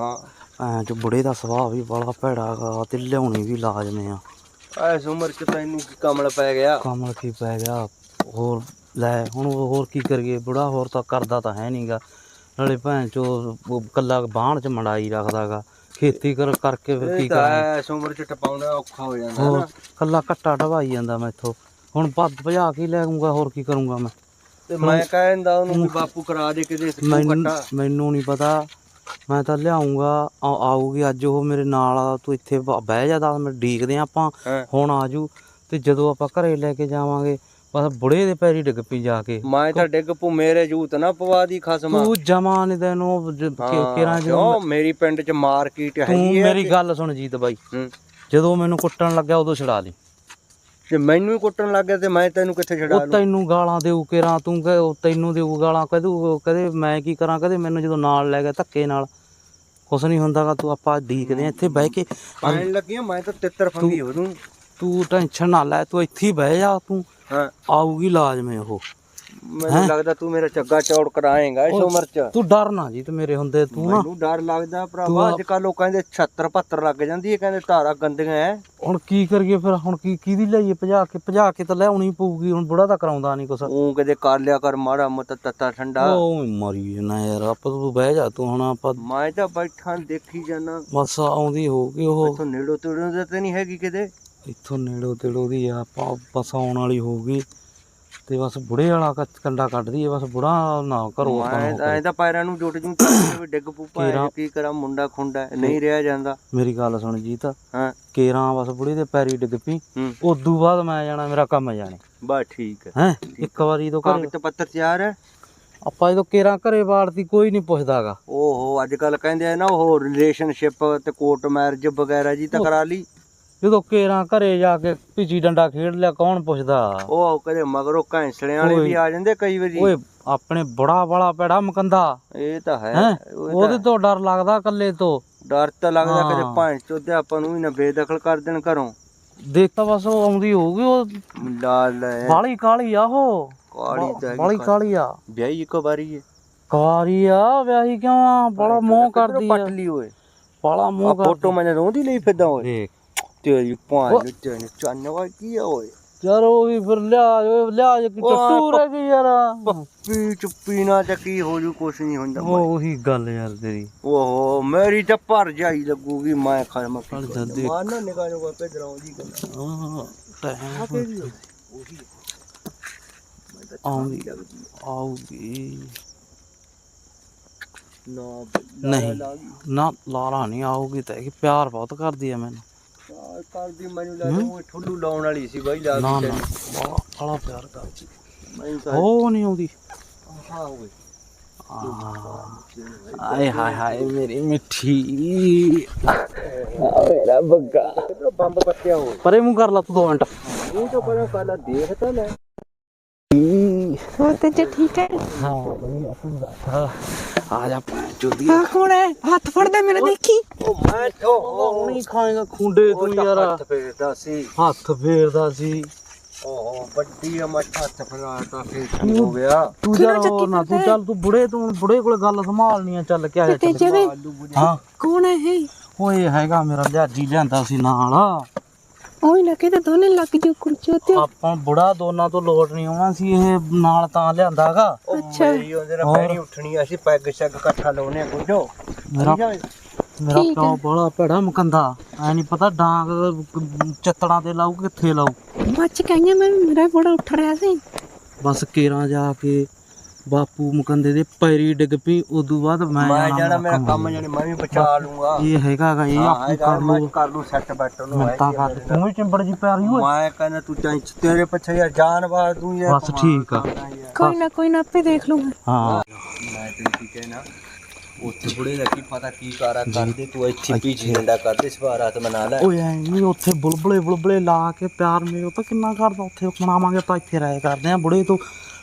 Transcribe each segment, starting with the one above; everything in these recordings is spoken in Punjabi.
ਹਾਂ। ਐਂ ਚ ਬੁੜੇ ਦਾ ਸੁਭਾਅ ਵੀ ਬੜਾ ਭੈੜਾ ਗਾ ਤੇ ਲਿਆਉਣੀ ਵੀ ਲਾਜ਼ਮੀ ਆ। ਐਸ ਉਮਰ ਚ ਤੈਨੂੰ ਕੀ ਕਮਲ ਪੈ ਗਿਆ? ਕਮਲ ਕੀ ਪੈ ਗਿਆ? ਹੋਰ ਲੈ ਹੁਣ ਹੋਰ ਕੀ ਕਰੀਏ? ਬੁੜਾ ਹੋਰ ਤਾਂ ਕਰਦਾ ਤਾਂ ਹੈ ਨਹੀਂਗਾ ਨਾਲੇ ਭੈਣ ਚੋ ਉਹ ਕੱਲਾ ਬਾਣ ਚ ਮੰਡਾਈ ਰੱਖਦਾਗਾ ਖੇਤੀ ਕਰ ਕਰਕੇ ਫਿਰ ਕੀ ਕਰਾਂ ਐਸ ਉਮਰ ਚ ਟਪਾਉਣਾ ਔਖਾ ਹੋ ਜਾਂਦਾ ਨਾ। ਕੱਲਾ ਕੱਟਾ ਢਵਾਈ ਜਾਂਦਾ ਮੈਥੋਂ। ਹੁਣ ਭੱਜ ਭਜਾ ਕੇ ਲੈ ਆਊਂਗਾ ਹੋਰ ਕੀ ਕਰੂੰਗਾ ਮੈਂ? ਤੇ ਮੈਂ ਕਹਿੰਦਾ ਉਹਨੂੰ ਬਾਪੂ ਕਰਾ ਦੇ ਕਿਤੇ ਕੱਟਾ ਮੈਨੂੰ ਨਹੀਂ ਪਤਾ। ਮੈਂ ਤਾਂ ਲਿਆਉਂਗਾ ਆਊਗੀ ਅੱਜ ਉਹ ਮੇਰੇ ਨਾਲ ਆ, ਤੂੰ ਇੱਥੇ ਬ- ਬਹਿ ਜਾ 10 ਮਿੰਟ ਡੀਕਦੇ ਆਂ ਆਪਾਂ ਹਾਂ। ਹੁਣ ਆਜੂ ਤੇ ਜਦੋਂ ਆਪਾਂ ਘਰੇ ਲੈ ਕੇ ਜਾਵਾਂਗੇ ਬਸ ਬੁੜੇ ਦੇ ਪੈਰੀ ਡਿੱਗ ਪਈ ਜਾ ਕੇ। ਮੈਂ ਤਾਂ ਡਿੱਗ ਪੂ ਮੇਰੇ ਜੂਤ ਨਾ ਪਵਾ ਦੀ ਖਸਮਾ। ਤੂੰ ਜਮਾ ਨਹੀਂ ਤੈਨੂੰ ਜ- ਕਿ- ਕਿਰਾਂ ਜੋ ਕਿਉਂ? ਮੇਰੀ ਪਿੰਡ ਚ ਮਾਰਕੀਟ ਤੂੰ ਹੈਗੀ ਹੈ ਮੇਰੀ ਗੱਲ ਸੁਣ ਜੀਤ ਬਾਈ। ਹੂੰ। ਜਦੋਂ ਮੈਨੂੰ ਕੁੱਟਣ ਲੱਗਿਆ ਉਦੋਂ ਛਡਾ ਲਈ। ਜੇ ਮੈਨੂੰ ਹੀ ਕੁੱਟਣ ਲੱਗ ਗਿਆ ਤੇ ਮੈਂ ਤੈਨੂੰ ਕਿੱਥੇ ਛਡਾ ਉਹ ਲੂੰ? ਤੈਨੂੰ ਗਾਲਾਂ ਦੇਊ ਕਿਰਾਂ ਤੂੰ ਕਹੇ ਉਹ ਤੈਨੂੰ ਦੇਊ ਗਾਲਾਂ ਕਹਦੂ ਕਹਦੇ ਮੈਂ ਕੀ ਕਰਾਂ ਕਹਦੇ ਮੈਨੂੰ ਜਦੋਂ ਨਾਲ ਲੈ ਗਿਆ ਧੱਕੇ ਨਾਲ। ਕੁਛ ਨਹੀਂ ਹੁੰਦਾਗਾ ਤੂੰ ਆਪਾਂ ਡੀਕਦੇ ਆਂ ਇੱਥੇ ਬਹਿ ਕੇ ਪੈਣ ਲੱਗੀਆਂ ਮੈਂ ਤਾਂ ਤਿੱਤਰ ਫੰਗੀ ਹੋ ਦੂੰ ਤੂੰ ਟੈਨਸ਼ਨ ਨਾ ਲੈ ਤੂੰ ਇੱਥੇ ਹੀ ਬਹਿ ਜਾ ਤੂੰ। ਹਾਂ। ਆਊਗੀ ਲਾਜ਼ਮੀ ਉਹ। ਮੈਨੂੰ ਲੱਗਦਾ ਤੂੰ ਮੇਰਾ ਚੱਗਾ ਚੌੜ ਕਰਾਏਗਾ ਇਸ ਉਮਰ ਚ। ਤੂੰ ਡਰ ਨਾ ਜੀ ਤੇ ਮੇਰੇ ਹੁੰਦੇ ਤੂੰ ਨਾ ਮੈਨੂੰ ਡਰ ਲੱਗਦਾ ਭਰਾਵਾ ਅੱਜ ਕੱਲ ਲੋਕਾਂ ਦੇ 76 75 ਲੱਗ ਜਾਂਦੀ ਹੈ ਕਹਿੰਦੇ ਧਾਰਾ ਗੰਦੀਆਂ ਐ। ਹੁਣ ਕੀ ਕਰੀਏ ਫਿਰ ਹੁਣ ਕੀ ਕਿਹਦੀ ਲਈਏ ਭਜਾ ਕੇ ਭਜਾ ਕੇ ਤਾਂ ਲਿਆਉਣੀ ਪਊਗੀ ਹੁਣ ਬੁੜਾ ਤਾਂ ਕਰਾਉਂਦਾ ਨਹੀਂ ਕੁਛ। ਉਹ ਕਦੇ ਕਰ ਲਿਆ ਕਰ ਮਾੜਾ ਮੋਟਾ ਤੱਤਾ ਠੰਡਾ। ਉਹ ਮਰੀ ਨਾ ਯਾਰ ਆਪਾਂ ਤੂੰ ਬਹਿ ਜਾ ਤੂੰ ਹੁਣ ਆਪਾਂ ਮੈਂ ਤਾਂ ਬੈਠਾ ਦੇਖੀ ਜਾਣਾ ਬਸ ਆਉਂਦੀ ਹੋਊਗੀ ਉਹ। ਇਥੋਂ ਨੇੜੋ ਤੇੜੋ ਤੇ ਨਹੀਂ ਹੈਗੀ ਕਿਤੇ। ਇੱਥੋਂ ਨੇੜੋ ਤੇੜੋ ਦੀ ਆ ਆਪਾਂ ਬਸ ਆਉਣ ਵਾਲੀ ਹੋਊਗੀ। ਤੇ ਬਸ ਬੁੜੇ ਵਾਲਾ ਕ- ਕੰਡਾ ਕੱਢਦੀ ਬਸ ਬੁੜਾ ਨਾ ਕਰੋ ਮੈਂ ਤਾਂ ਐਂ ਤਾਂ ਪੈਰਾਂ ਨੂੰ ਜੁੱਟ ਜੂ ਵੀ ਡਿੱਗ ਪੂ ਕੀ ਕਰਾਂ ਮੁੰਡਾ ਖੁੰਡਾ ਹੈ, ਨਹੀਂ ਰਿਹਾ ਜਾਂਦਾ। ਮੇਰੀ ਗੱਲ ਸੁਣ ਜੀਤ। ਹਾਂ। ਕੇਰਾਂ ਬਸ ਬੁੜੇ ਦੇ ਪੈਰੀ ਡਿੱਗ ਪਈ। ਹੂੰ। ਉਦੋਂ ਬਾਅਦ ਮੈਂ ਜਾਣਾ ਮੇਰਾ ਕੰਮ ਜਾਣੇ। ਬਸ ਠੀਕ ਹੈ ਹੈ? ਇੱਕ ਵਾਰੀ ਤੋਂ ਘਰੇ ਕਾਗਜ਼ ਪੱਤਰ ਤਿਆਰ ਹੈ ਆਪਾਂ ਜਦੋਂ ਕੇਰਾਂ ਘਰੇ ਬਾੜਤੀ ਕੋਈ ਨਹੀਂ ਪੁੱਛਦਾਗਾ। ਓਹੋ ਅੱਜ ਕੱਲ ਕਹਿੰਦੇ ਆ ਨਾ ਉਹ ਰਿਲੇਸ਼ਨਸ਼ਿਪ ਤੇ ਕੋਰਟ ਮੈਰਿਜ ਵਗੈਰਾ ਜੀ ਤਾਂ ਕਰਾ ਲਈ। ਜਦੋਂ ਕੇਰਾਂ ਘਰੇ ਜਾ ਕੇ ਭਿੱਜੀ ਡੰਡਾ ਖੇਡ ਲਿਆ ਕੌਣ ਪੁੱਛਦਾ? ਉਹ ਕਦੇ ਮਗਰੋਂ ਘੈਂਸਲਿਆਂ ਵਾਲੇ ਵੀ ਆ ਜਾਂਦੇ ਕਈ ਵਾਰੀ। ਓਏ ਆਪਣੇ ਬੜਾ ਬੜਾ ਪੈੜਾ ਮਕੰਦਾ। ਇਹ ਤਾਂ ਹੈ। ਹੈਂ? ਉਹ ਉਹਦੇ ਤੋਂ ਡਰ ਲੱਗਦਾ ਕੱਲੇ ਤੋਂ। ਡਰ ਤਾਂ ਲੱਗਦਾ ਕਦੇ ਹਾਂ। ਭਾਂ ਚੋਦੇ ਆਪਾਂ ਨੂੰ ਵੀ ਨਾ ਬੇਦਖਲ ਕਰ ਦੇਣ ਘਰੋਂ। ਦੇਖ ਤਾਂ ਬਸ ਉਹ ਆਉਂਦੀ ਹੋਊਗੀ ਉਹ ਲਾਲ ਬਾਲੀ ਕਾਲੀ ਆ ਉਹ। ਕਾਲੀ ਤਾਂ ਬਾਲੀ ਕਾਲੀ। ਆ। ਵਿਆਹੀ ਇੱਕ ਵਾਰੀ ਹੈ ਕਾਰੀ ਆ ਵਿਆਹੀ ਕਿਉਂ ਆ? ਬੜਾ ਮੋਹ ਕਰਦੀ ਆ। ਪੱਟ ਲਈ ਓਏ। ਬੜਾ ਮੋਹ ਕਰ ਫੋਟੋ ਮੈਂ ਰੋਂਦੀ ਲਈ ਫਿਰਦਾ ਓਏ। ਦੇਖ। ਤੇਰੀ ਭਾਂ ਨੂੰ ਤੈਨੂੰ ਚੰਨਵਾ ਕੀ ਆ ਓਏ ਯਾਰ ਉਹ ਵੀ ਫਿਰ ਲਿਆ ਓਏ ਲਿਆ ਜੇ ਕਿ ਉਹ ਟੱਟੂ ਰਹਿ ਗਈ ਯਾਰ ਪੱਪੀ ਚੁੱਪੀ ਨਾ ਤੇ ਕੀ ਹੋ ਜੂ ਕੁਛ ਨਹੀਂ ਹੁੰਦਾ ਉਹ ਉਹੀ ਗੱਲ ਯਾਰ ਤੇਰੀ ਓਹੋ ਮੇਰੀ ਤਾਂ ਭਰ ਜਾਈ ਲੱਗੂਗੀ ਮੈਂ ਖਰਮ ਫੜ ਜਾ ਦੇਖ ਮਾਨ ਨਾ ਨਿਕਾ ਜੂਗਾ ਭੇਜਣਾ ਦੀ ਗੱਲ ਆਹ, ਟਾਈਮ ਆਉਂਦੀ ਆਉਗੀ ਨਾ ਨਹੀਂ ਨਾ ਲਾਰਾ ਨਹੀਂ ਆਉਗੀ ਤਾਂ ਇਹ ਪਿਆਰ ਬਹੁਤ ਕਰਦੀ ਆ ਮੈਨੂੰ ਯਾਰ ਕਰਦੀ ਮੈਨੂੰ ਲੱਗਦਾ ਉਹ ਠੁੱਲੂ ਲਾਉਣ ਵਾਲੀ ਸੀ ਬਾਈ ਲਾ ਨਾ ਦੀ ਨਾ ਬੜਾ ਬੜਾ ਪਿਆਰ ਕਰਦੀ ਮੈਨੂੰ ਤਾਂ ਉਹ ਨਹੀਂ ਆਉਂਦੀ। ਹਾਂ ਓਏ ਆਹ, ਆਏ ਹਾਏ ਹਾਏ ਮੇਰੀ ਮਿੱਠੀ। ਮੇਰਾ ਬੱਗਾ। ਬੰਬ ਪੱਟਿਆ ਹੋਏ ਪਰੇ ਮੂੰਹ ਕਰ ਲਾ ਤੂੰ ਦੋ ਮਿੰਟ। ਉਹ ਤਾਂ ਪਰ ਦੇਖ ਤਾਂ ਲੈ। ਹੋਰ ਤੇ ਜੇ ਠੀਕ ਹੈ ਹਾਂ ਵਧੀਆ ਤੂੰ ਦੱਸ ਆ ਜਾ ਚੁੱਦੀ ਆ ਕੌਣ ਹੈ ਹੱਥ ਫੜਦਾ ਮੇਰਾ ਦੇਖੀ ਉਹ ਮੈਂ ਉਹ ਨਹੀਂ ਖਾਏਗਾ ਖੁੰਡੇ ਤੂੰ ਯਾਰ ਹੱਥ ਫੇਰਦਾ ਸੀ ਹੱਥ ਫੇਰਦਾ ਸੀ ਓਹੋ ਵੱਡੀ ਅਮਰ ਹੱਥ ਫੇਰਦਾ ਫੇਰ ਕੀ ਹੋ ਗਿਆ ਤੂੰ ਯਾਰ ਹੋਰ ਨਾ ਤੂੰ ਚੱਲ ਤੂੰ ਬੁੜੇ ਤੂੰ ਬੁੜੇ ਕੋਲੇ ਗੱਲ ਸੰਭਾਲਣੀ ਆ ਚੱਲ ਕੇ ਆ ਜਾ ਤੇ ਚੱਲ ਜਿਹੜੇ ਹਾਂ ਉਹੀ ਨਾ ਕਿਤੇ ਦੋਨੇ ਲੱਗ ਜੋ ਕੁਰਚੋ ਤੇ ਆਪਾਂ ਬੁੜਾ ਦੋਨਾਂ ਤੋਂ ਲੋਟ ਨਹੀਂ ਆਉਣਾ ਸੀ ਇਹ ਨਾਲ ਤਾਂ ਲਿਆਂਦਾਗਾ ਉਹ ਮੇਰੀ ਉਹਦੇ ਨਾਲ ਪੈਣੀ ਉੱਠਣੀ ਅਸੀਂ ਪੈਗ ਸ਼ੈਗ ਇਕੱਠਾ ਲਾਉਨੇ ਗੁੱਜੋ ਮੇਰਾ ਮੇਰਾ ਪਿਓ ਬੜਾ ਭੜਾ ਮਕੰਦਾ। ਐ ਨਹੀਂ ਪਤਾ ਡਾਂਗ ਚੱਤੜਾਂ ਤੇ ਲਾਊ ਕਿੱਥੇ ਲਾਊ। ਮੱਚ ਕਹੀਆਂ ਮੈਂ ਮੇਰਾ ਬੜਾ ਉੱਠ ਰਿਹਾ ਸੀ। ਬਸ ਕੇਰਾਂ ਜਾ ਕੇ ਬਾਪੂ ਮਕੰਦੇ ਦੇ ਪੈਰੀ ਡਿੱਗ ਪਈ ਉਦੋਂ ਬਾਅਦ ਮੈਂ ਮੈਂ ਜਾਣਾ ਮੇਰਾ ਕੰਮ ਜਾਣੀ ਮੈਂ ਵੀ ਬਚਾ ਲੂੰਗਾ। ਇਹ ਹੈਗਾਗਾ ਇਹ ਹਾਂ ਆਪੂ ਕਰ ਮੈਂ ਲੂ ਕਰ ਲੂ ਸੈੱਟ ਬੈਠ ਨੂੰ ਹੈ ਤਾਂ ਕਰ ਤੂੰ ਵੀ ਚਿੰਬੜ ਜੀ ਪਿਆਰੀ ਓਏ। ਮੈਂ ਕਹਿੰਦਾ ਤੂੰ ਚਾਹੀ ਤੇਰੇ ਪਿੱਛੇ ਯਾਰ ਜਾਨ ਵਾਰ ਤੂੰ ਯਾਰ ਬਸ ਠੀਕ ਆ। ਕੋਈ ਨਾ ਕੋਈ ਨਾ ਆਪੇ ਦੇਖ ਲੂੰਗਾ। ਹਾਂ। ਮੈਂ ਤੈਨੂੰ ਕੀ ਕਹਿਣਾ ਉੱਥੇ ਬੁੜੇ ਦਾ ਕੀ ਪਤਾ ਕੀ ਕਾਰਾ ਕਰਦੇ ਤੂੰ ਇੱਥੇ ਪਿੱਛੇ ਡੰਡਾ ਕਰਦੇ ਸਵਾਰਾ ਤੇ ਮਨਾ ਲੈ। ਓਏ ਐ ਨਹੀਂ ਉੱਥੇ ਬੁਲਬੁਲੇ ਬੁਲਬੁਲੇ ਲਾ ਕੇ ਪਿਆਰ ਮੇਰੇ ਉਹ ਤਾਂ ਕਿੰਨਾ ਕਰਦਾ ਉੱਥੇ ਬਣਾਵਾਂਗੇ ਆਪਾਂ ਇੱਥੇ ਰਾਏ ਕਰਦੇ ਆ ਬੁੜੇ ਤੋਂ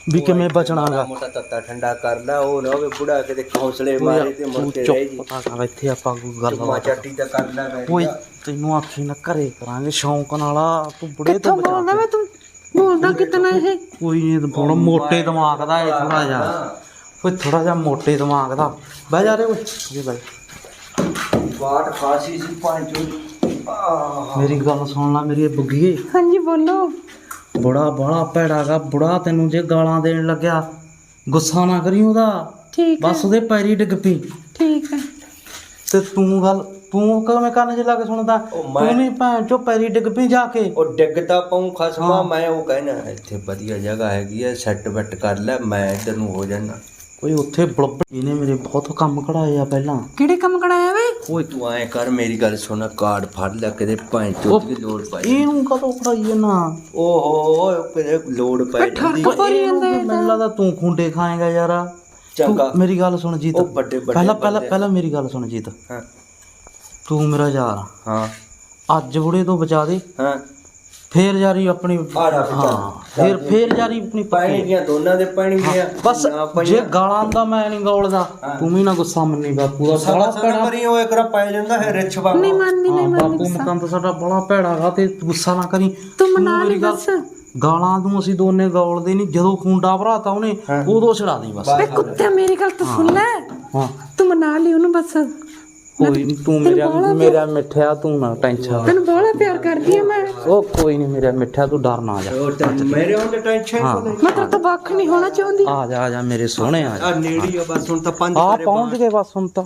ਵੀ ਕਿਵੇਂ ਬਚਣਾਗਾ ਮੋਟਾ ਤੱਤਾ ਠੰਡਾ ਕਰ ਲੈ ਉਹ ਨਾ ਹੋਵੇ ਬੁੜਾ ਕਿਤੇ ਹੌਸਲੇ ਮਾਰੇ ਤੇ ਮੁੜ ਤੂੰ ਕੇ ਰਹਿ ਜੀ। ਚੁੱਪ ਤਾਂ ਕਰ ਇੱਥੇ ਆਪਾਂ ਕੋਈ ਗੱਲ ਮਾ ਚਾਟੀ ਤਾਂ ਕਰ ਲੈ ਬੈਠ ਓਏ ਤੈਨੂੰ ਆਖੀ ਨਾ ਘਰੇ ਕਰਾਂਗੇ ਸ਼ੌਂਕ ਨਾਲ ਆ, ਤੂੰ ਬੁੜੇ ਤੋਂ ਬਚਾ ਬੋਲਦਾ ਮੈਂ ਤੂੰ? ਬੋਲਦਾ ਕਿਤਨਾ ਇਹ? ਕੋਈ ਨਹੀਂ ਥੋੜਾ ਮੋਟੇ ਦਿਮਾਗ ਦਾ ਇਹ ਥੋੜਾ ਜਿਹਾ। ਓਏ ਥੋੜਾ ਜਿਹਾ ਮੋਟੇ ਦਿਮਾਗ ਦਾ। ਬਹਿ ਜਾ ਰੇ ਓਏ ਜੀ ਬਹਿ। ਬਾਟ ਖਾਸੀ ਸੀ ਪੰਜ ਆਹ। ਮੇਰੀ ਗੱਲ ਸੁਣ ਲੈ ਮੇਰੀ ਬੁੱਗੀਏ ਹਾਂਜੀ ਬੋਲੋ। ਬੜਾ ਬੜਾ ਭੈੜਾਗਾ ਬੁੜਾ ਤੈਨੂੰ ਜੇ ਗਾਲਾਂ ਦੇਣ ਲੱਗਿਆ ਗੁੱਸਾ ਨਾ ਕਰੀ ਉਹਦਾ। ਠੀਕ ਹੈ। ਬਸ ਉਹਦੇ ਪੈਰੀ ਡਿੱਗ ਪਈ। ਠੀਕ ਹੈ। ਤੇ ਤੂੰ ਗੱਲ ਤੂੰ ਕਿਵੇਂ ਕੰਨ 'ਚ ਲਾ ਕੇ ਸੁਣਦਾ? ਉਹ ਮੈਂ- ਤੂੰ ਨਹੀਂ ਭੈਣ ਚੋ ਪੈਰੀ ਡਿੱਗ ਪਈ ਜਾ ਕੇ। ਉਹ ਡਿੱਗਦਾ ਪਾਉਂ ਖਸਮਾ ਹਾਂ। ਮੈਂ ਉਹ ਕਹਿਣਾ ਇੱਥੇ ਵਧੀਆ ਜਗ੍ਹਾ ਹੈਗੀ ਐ ਸੈੱਟ ਬੈੱਟ ਕਰ ਲੈ ਮੈਂ ਇੱਧਰ ਨੂੰ ਹੋ ਜਾਣਾ। ਓਏ ਉੱਥੇ ਬਲਬ ਇਹਨੇ ਮੇਰੇ ਬਹੁਤ ਕੰਮ ਕਢਾਏ ਆ ਪਹਿਲਾਂ। ਕਿਹੜੇ ਕੰਮ ਕਰਾਇਆ ਵੇ? ਓਏ ਤੂੰ ਐ ਕਰ ਮੇਰੀ ਗੱਲ ਸੁਣ ਕਾਰਡ ਫੜ ਲੈ ਕਿਤੇ ਭਾਂ ਚੋት ਦੀ ਲੋੜ ਪਈ ਇਹਨੂੰ ਕਦੋਂ ਕਢਾਈ ਨਾ? ਓਹੋ ਕਿਤੇ ਲੋੜ ਪੈ ਜਾਂਦੀ। ਠਰਕ ਭਰੀ ਜਾਂਦਾ ਮੈਨੂੰ ਲੱਗਦਾ ਤੂੰ ਖੁੰਡੇ ਖਾਏਗਾ ਯਾਰ। ਚੰਗਾ। ਮੇਰੀ ਗੱਲ ਸੁਣ ਜੀਤ। ਉਹ ਵੱਡੇ ਵੱਡੇ ਪਹਿਲਾਂ ਪਹਿਲਾਂ। ਪਹਿਲਾਂ ਮੇਰੀ ਗੱਲ ਸੁਣ ਜੀਤ। ਹਾਂ। ਤੂੰ ਮੇਰਾ ਯਾਰ। ਹਾਂ। ਅੱਜ ਬੁੜੇ ਤੋਂ ਬਚਾ ਦੇ। ਹਾਂ। ਫੇਰ ਯਾਰੀ ਆਪਣੀ ਚੱਲ। ਹਾਂ ਫੇਰ ਫੇਰ ਯਾਰੀ ਆਪਣੀ ਪਾਣੀ ਪੱਕੀ ਦੀਆਂ ਦੋਨਾਂ ਦੇ ਪਾਣੀ ਦੀਆਂ ਬਸ ਨਾ ਪਾਈਆਂ। ਜੇ ਗਾਲਾਂ ਦਾ ਮੈਂ ਨਹੀਂ ਗੋਲਦਾ ਤੂੰ ਵੀ ਨਾ ਗੁੱਸਾ ਮੰਨੀ ਬਾਪੂ ਦਾ ਬੜਾ ਸਾਲਾ ਭੈੜਾ। ਕਰੀ ਹੋਏ ਕਰਾ ਪੈ ਜਾਂਦਾ ਹੈ ਰਿਛ ਬਾਬਾ। ਨਹੀਂ ਮੰਨਦੀ ਨਹੀਂ ਮੰਨਦੀ ਬਾਪੂ ਮਕੰਦ ਸਾਡਾ ਬੜਾ ਭੈੜਾਗਾ ਤੇ ਗੁੱਸਾ ਨਾ ਕਰੀ। ਤੂੰ ਮਨਾ ਮੇਰੀ ਲਈ ਗੱਲ- ਬਸ ਗਾਲਾਂ ਨੂੰ ਅਸੀਂ ਦੋਨੇ ਗੋਲਦੇ ਨਹੀਂ ਜਦੋਂ ਖੁੰਡਾ ਭਰਾਤਾ ਉਹਨੇ ਉਦੋਂ ਛੜਾ ਦੀ ਬਸ। ਵੇ ਕੁੱਤੇ ਮੇਰੀ ਗੱਲ ਤਾਂ ਸੁਣ ਲੈ। ਹਾਂ। ਤੂੰ ਮਨਾ ਲਈ ਉਹਨੂੰ ਬਸ। ਕੋਈ ਨੀ, ਤੂੰ ਮੇਰਾ ਮੇਰਾ ਮਿੱਠਿਆ ਤੂੰ ਨਾ ਟੈਨਸ਼ਨ ਤੈਨੂੰ ਬੜਾ ਪਿਆਰ ਕਰਦੀ ਆ ਮੈਂ। ਉਹ ਕੋਈ ਨਹੀਂ ਮੇਰਾ ਮਿੱਠਾ ਤੂੰ ਡਰ ਨਾ ਜਾ। ਮੇਰੇ ਹੁੰਦੇ ਟੈਨਸ਼ਨ ਹਾਂ। ਮੈਂ ਤੇਰੇ ਤੋਂ ਵੱਖ ਨਹੀਂ ਹੋਣਾ ਚਾਹੁੰਦੀ। ਆ ਜਾ ਆ ਜਾ ਮੇਰੇ ਸੋਹਣੇ ਆ ਜਾ। ਨੇੜੀ ਆ ਬਸ ਹੁਣ ਤਾਂ ਪੰਜ ਆ ਪਹੁੰਚ ਗਏ ਬਸ ਹੁਣ ਤਾਂ।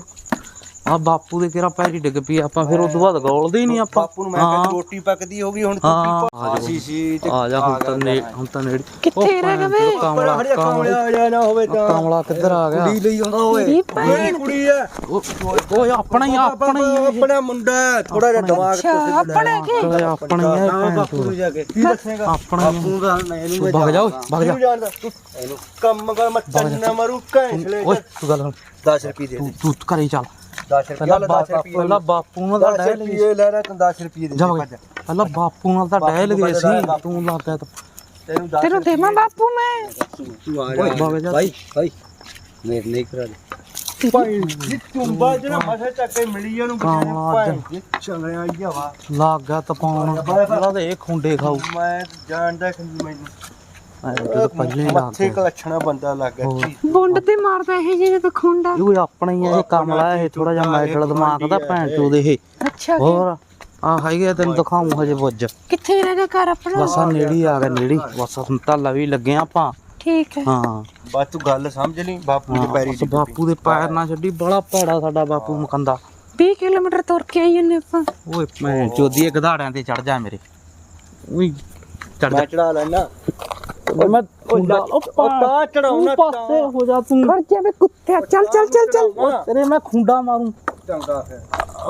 ਆ ਬਾਪੂ ਦੇ ਕਿਹੜਾ ਪੈਰੀ ਡਿੱਗ ਪਈ ਆਪਾਂ ਫਿਰ ਉਸ ਤੋਂ ਬਾਅਦ ਗੋਲਦੇ ਹੀ ਨਹੀਂ ਆਪਾਂ। ਬਾਪੂ ਨੂੰ ਮੈਂ ਕਹਿੰਦਾ ਰੋਟੀ ਪੱਕਦੀ ਹੋਗੀ ਹੁਣ ਹਾਂ ਆਸੀ ਸੀ ਤੇ ਆ ਜਾ ਹੁਣ ਤਾਂ ਨੇ ਹੁਣ ਤਾਂ ਨੇੜੇ। ਕਿੱਥੇ ਰਹਿ ਗਏ? ਵੇ ਕਾਮਲਾ ਹੜਿਆ ਕਾਮਲਿਆ ਆ ਜਾ ਨਾ ਹੋਵੇ ਤਾਂ। ਕਾਮਲਾ ਕਿੱਧਰ ਆ ਗਿਆ? ਕੁੜੀ ਲਈ ਆਉਂਦਾ ਓਏ ਇਹ ਭੈਣ ਮੇਰੀ ਕੁੜੀ ਆ। ਉਹ- ਓਏ ਆਪਣਾ ਹੀ ਆਪਣਾ ਹੀ ਹੈ ਆਪਣਾ ਮੁੰਡਾ ਥੋੜਾ ਜਿਹਾ ਦਿਮਾਗ ਅੱਛਾ ਆਪਣੇ ਕੀ? ਇਹ ਆਪਣਾ ਹੀ ਹੈ ਭੈਣ ਬਾਪੂ ਨੂੰ ਜਾ ਕੇ। ਕੀ ਦੱਸੇਗਾ? ਆਪਣਾ ਹੀ ਹੈ। ਬਾਪੂ ਦਾ ਮੈਂ ਇਹਨੂੰ ਤੂੰ ਭੱਗ ਜਾ ਓਏ ਭੱਗ ਜਾ। ਤੂੰ ਜਾਣਦਾ। ਤੂੰ ਇਹਨੂੰ ਕੰਮ ਕਰ ਮੈਂ ਚੰਨਾ ਮਾਰੂ ਘੈਂਸਲੇ ਓਏ ਤੂੰ ਗੱਲ ਸੁਣ, 10 ਰੁਪਏ ਦੇ। ਤੂੰ ਤੂੰ ਘਰੇ ਚੱਲ। 10 ਰੁਪਏ ਪਹਿਲਾਂ ਲੈ 10 ਬਾਪੂ ਰੁਪਏ ਪਹਿਲਾਂ ਬਾਪੂ ਨਾਲ ਤਾਂ 10 ਡਹਿ ਲਈ ਰੁਪਏ ਲੈ ਲੈ ਤੂੰ 10 ਰੁਪਏ ਦੇ ਜਾ ਦੇ, ਓਏ ਭੱਜ। ਪਹਿਲਾਂ ਬਾਪੂ ਨਾਲ ਤਾਂ ਡਹਿ ਲਗੇ ਸੀ। ਤੂੰ ਲਾਤਾ ਤਾਂ ਤੈਨੂੰ 10 ਤੈਨੂੰ ਦੇਵਾਂ ਬਾਪੂ ਮੈਂ। ਤੂੰ ਆ ਜਾ। ਭਾਈ ਭਾਈ ਮੇਰ ਨਹੀਂ ਕਰਾ ਦੇ। ਭਾਈ ਜੀ ਜਿਹੜਾ ਮਸੇ ਚੱਕੇ ਮਿਲੀ ਉਹਨੂੰ ਕਾਮਲਾ ਭਾਈ ਅੱਜ। ਜੀ ਚਲਿਆ ਆਈਆ ਵਾ। ਲੱਗ ਗਿਆ ਤਪਾਉਣ। ਪਹਿਲਾਂ ਤਾਂ ਇਹ ਖੁੰਡੇ ਖਾਊ। ਮੈਂ ਜਾਣਦਾ ਕਿ ਮੈਨੂੰ ਪਹਿਲੇ ਹੀ ਲਾ ਮੱਥੇ ਕਲਛਣਾ ਬੰਦਾ ਲੱਗ ਗਿਆ। ਹੋਰ। ਬੁੰਡ ਤੇ ਮਾਰਦਾ ਇਹ ਜਿਹੜੇ ਤਾਂ ਖੁੰਡਾ ਇਹ ਆਪਣਾ ਹੀ ਹੈ ਇਹ ਕੰਮ ਲਾਇਆ ਇਹ ਥੋੜਾ ਜਿਹਾ ਮੈਟਲ ਦਿਮਾਗ ਦਾ ਭੈਣ ਚੋਦ ਇਹ। ਅੱਛਾ ਜੀ। ਹੋਰ ਆ ਹੈਗੇ ਤੈਨੂੰ ਦਿਖਾਉਂ ਹਜੇ ਬੁੱਝ। ਕਿੱਥੇ ਰਹਿ ਗਿਆ ਘਰ ਆਪਣਾ? ਬਸ ਆ ਨੇੜੀ ਆ ਗਿਆ ਨੇੜੀ। ਬਸ ਹੁਣ ਤਾਂ ਲਵੀ ਲੱਗੇ ਆ ਆਪਾਂ। ਠੀਕ ਹੈ। ਹਾਂ। ਬਸ ਤੂੰ ਗੱਲ ਸਮਝ ਲਈ ਬਾਪੂ ਦੇ ਹਾਂ, ਪੈਰੀ ਬਸ ਬਾਪੂ ਦੇ ਪੈਰ ਨਾ ਛੱਡੀ ਬੜਾ ਭੈੜਾ ਸਾਡਾ ਬਾਪੂ ਮਕੰਦਾ। 20 ਕਿਲੋਮੀਟਰ ਤੁਰ ਕੇ ਆਈ ਉਹਨੇ ਆਪਾਂ। ਓਏ ਮੈਂ ਚੋਦੀਏ ਗਧਾੜਿਆਂ ਤੇ ਚੜ ਜਾ ਮੇਰੇ। ਉਈ ਚੜ ਜਾ। ਮੈਂ ਚੜਾ ਲੈਣਾ ਓਏ ਮੈਂ ਖੁੰਡਾ ਉਹ ਉਹ ਤਾਂ ਚੜਾਉਣਾ ਤੂੰ ਪਾਸੇ ਹੋ ਜਾ ਤੂੰ। ਖੜ ਜਾ ਵੇ ਕੁੱਤੇ ਚੱਲ ਚੱਲ ਚੱਲ ਚੱਲ। ਓਏ ਤੇਰੇ ਮੈਂ ਖੁੰਡਾ ਮਾਰੂੰ। ਚੰਗਾ ਫਿਰ।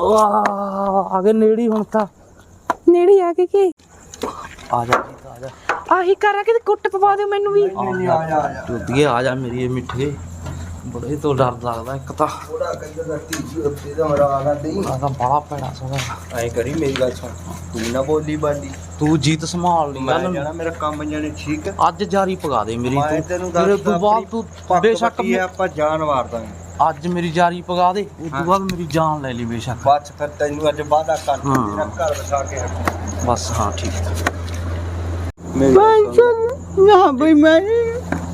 ਵਾਹ ਆ ਗਏ ਨੇੜੀ ਹੁਣ ਤਾਂ। ਨੇੜੇ ਆ ਕੇ ਕੀ? ਆ ਜਾ ਜੀ, ਆ ਜਾ। ਆਹੀ ਕਰਾਂ ਕਿ ਕੁੱਟ ਪਵਾ ਦਿਓ ਮੈਨੂੰ ਵੀ। ਨਹੀਂ ਆ ਜਾ ਆ ਜਾ। ਚੋਦੀਏ ਆ ਜਾ ਮੇਰੀ ਇਹ ਮਿੱਠੇ ਬੜੇ ਤੋਂ ਡਰ ਲੱਗਦਾ ਇੱਕ ਤਾਂ। ਥੋੜਾ ਕਈ ਦਾ ਤੀਜੀ ਉੱਤੇ ਦਾ ਮਰਾ ਆਣਾ ਦੇਈ ਆ ਤਾਂ ਬੜਾ ਭੈੜਾ ਸੋਹਣਾ। ਐ ਕਰੀ ਮੇਰੀ ਗੱਲ ਸੁਣ ਤੂੰ ਨਾ ਬੋਲੀ ਬਾਲੀ ਤੂੰ ਜੀਤ ਸੰਭਾਲ ਲਈ ਮੈਂ ਜਾਣਾ ਮੇਰਾ ਕੰਮ ਜਾਣੇ ਠੀਕ ਹੈ। ਅੱਜ ਜਾਰੀ ਪਗਾ ਦੇ ਮੇਰੀ ਮੈਂ ਤੂੰ। ਤੈਨੂੰ ਮੇਰੇ ਤੋਂ ਬਾਅਦ ਤੂੰ ਬੇਸ਼ੱਕ ਬੇਸ਼ੱਕ ਆਪਾਂ ਜਾਨ ਵਾਰ ਦਾਂਗੇ। ਅੱਜ ਮੇਰੀ ਜਾਰੀ ਪਗਾ ਦੇ ਉਸ ਤੋਂ ਬਾਅਦ ਮੇਰੀ ਜਾਨ ਲੈ ਲਈ ਬੇਸ਼ੱਕ। ਬਾਅਦ ਫਿਰ ਤੈਨੂੰ ਅੱਜ ਵਾਦਾ ਕਰ ਹਾਂ। ਤੇਰਾ ਘਰ ਵਸਾ ਕੇ ਬਸ ਹਾਂ ਠੀਕ। ਮੇਰੀ ਗੱਲ ਸੁਣ। ਨਾ ਬਈ ਮੈਂ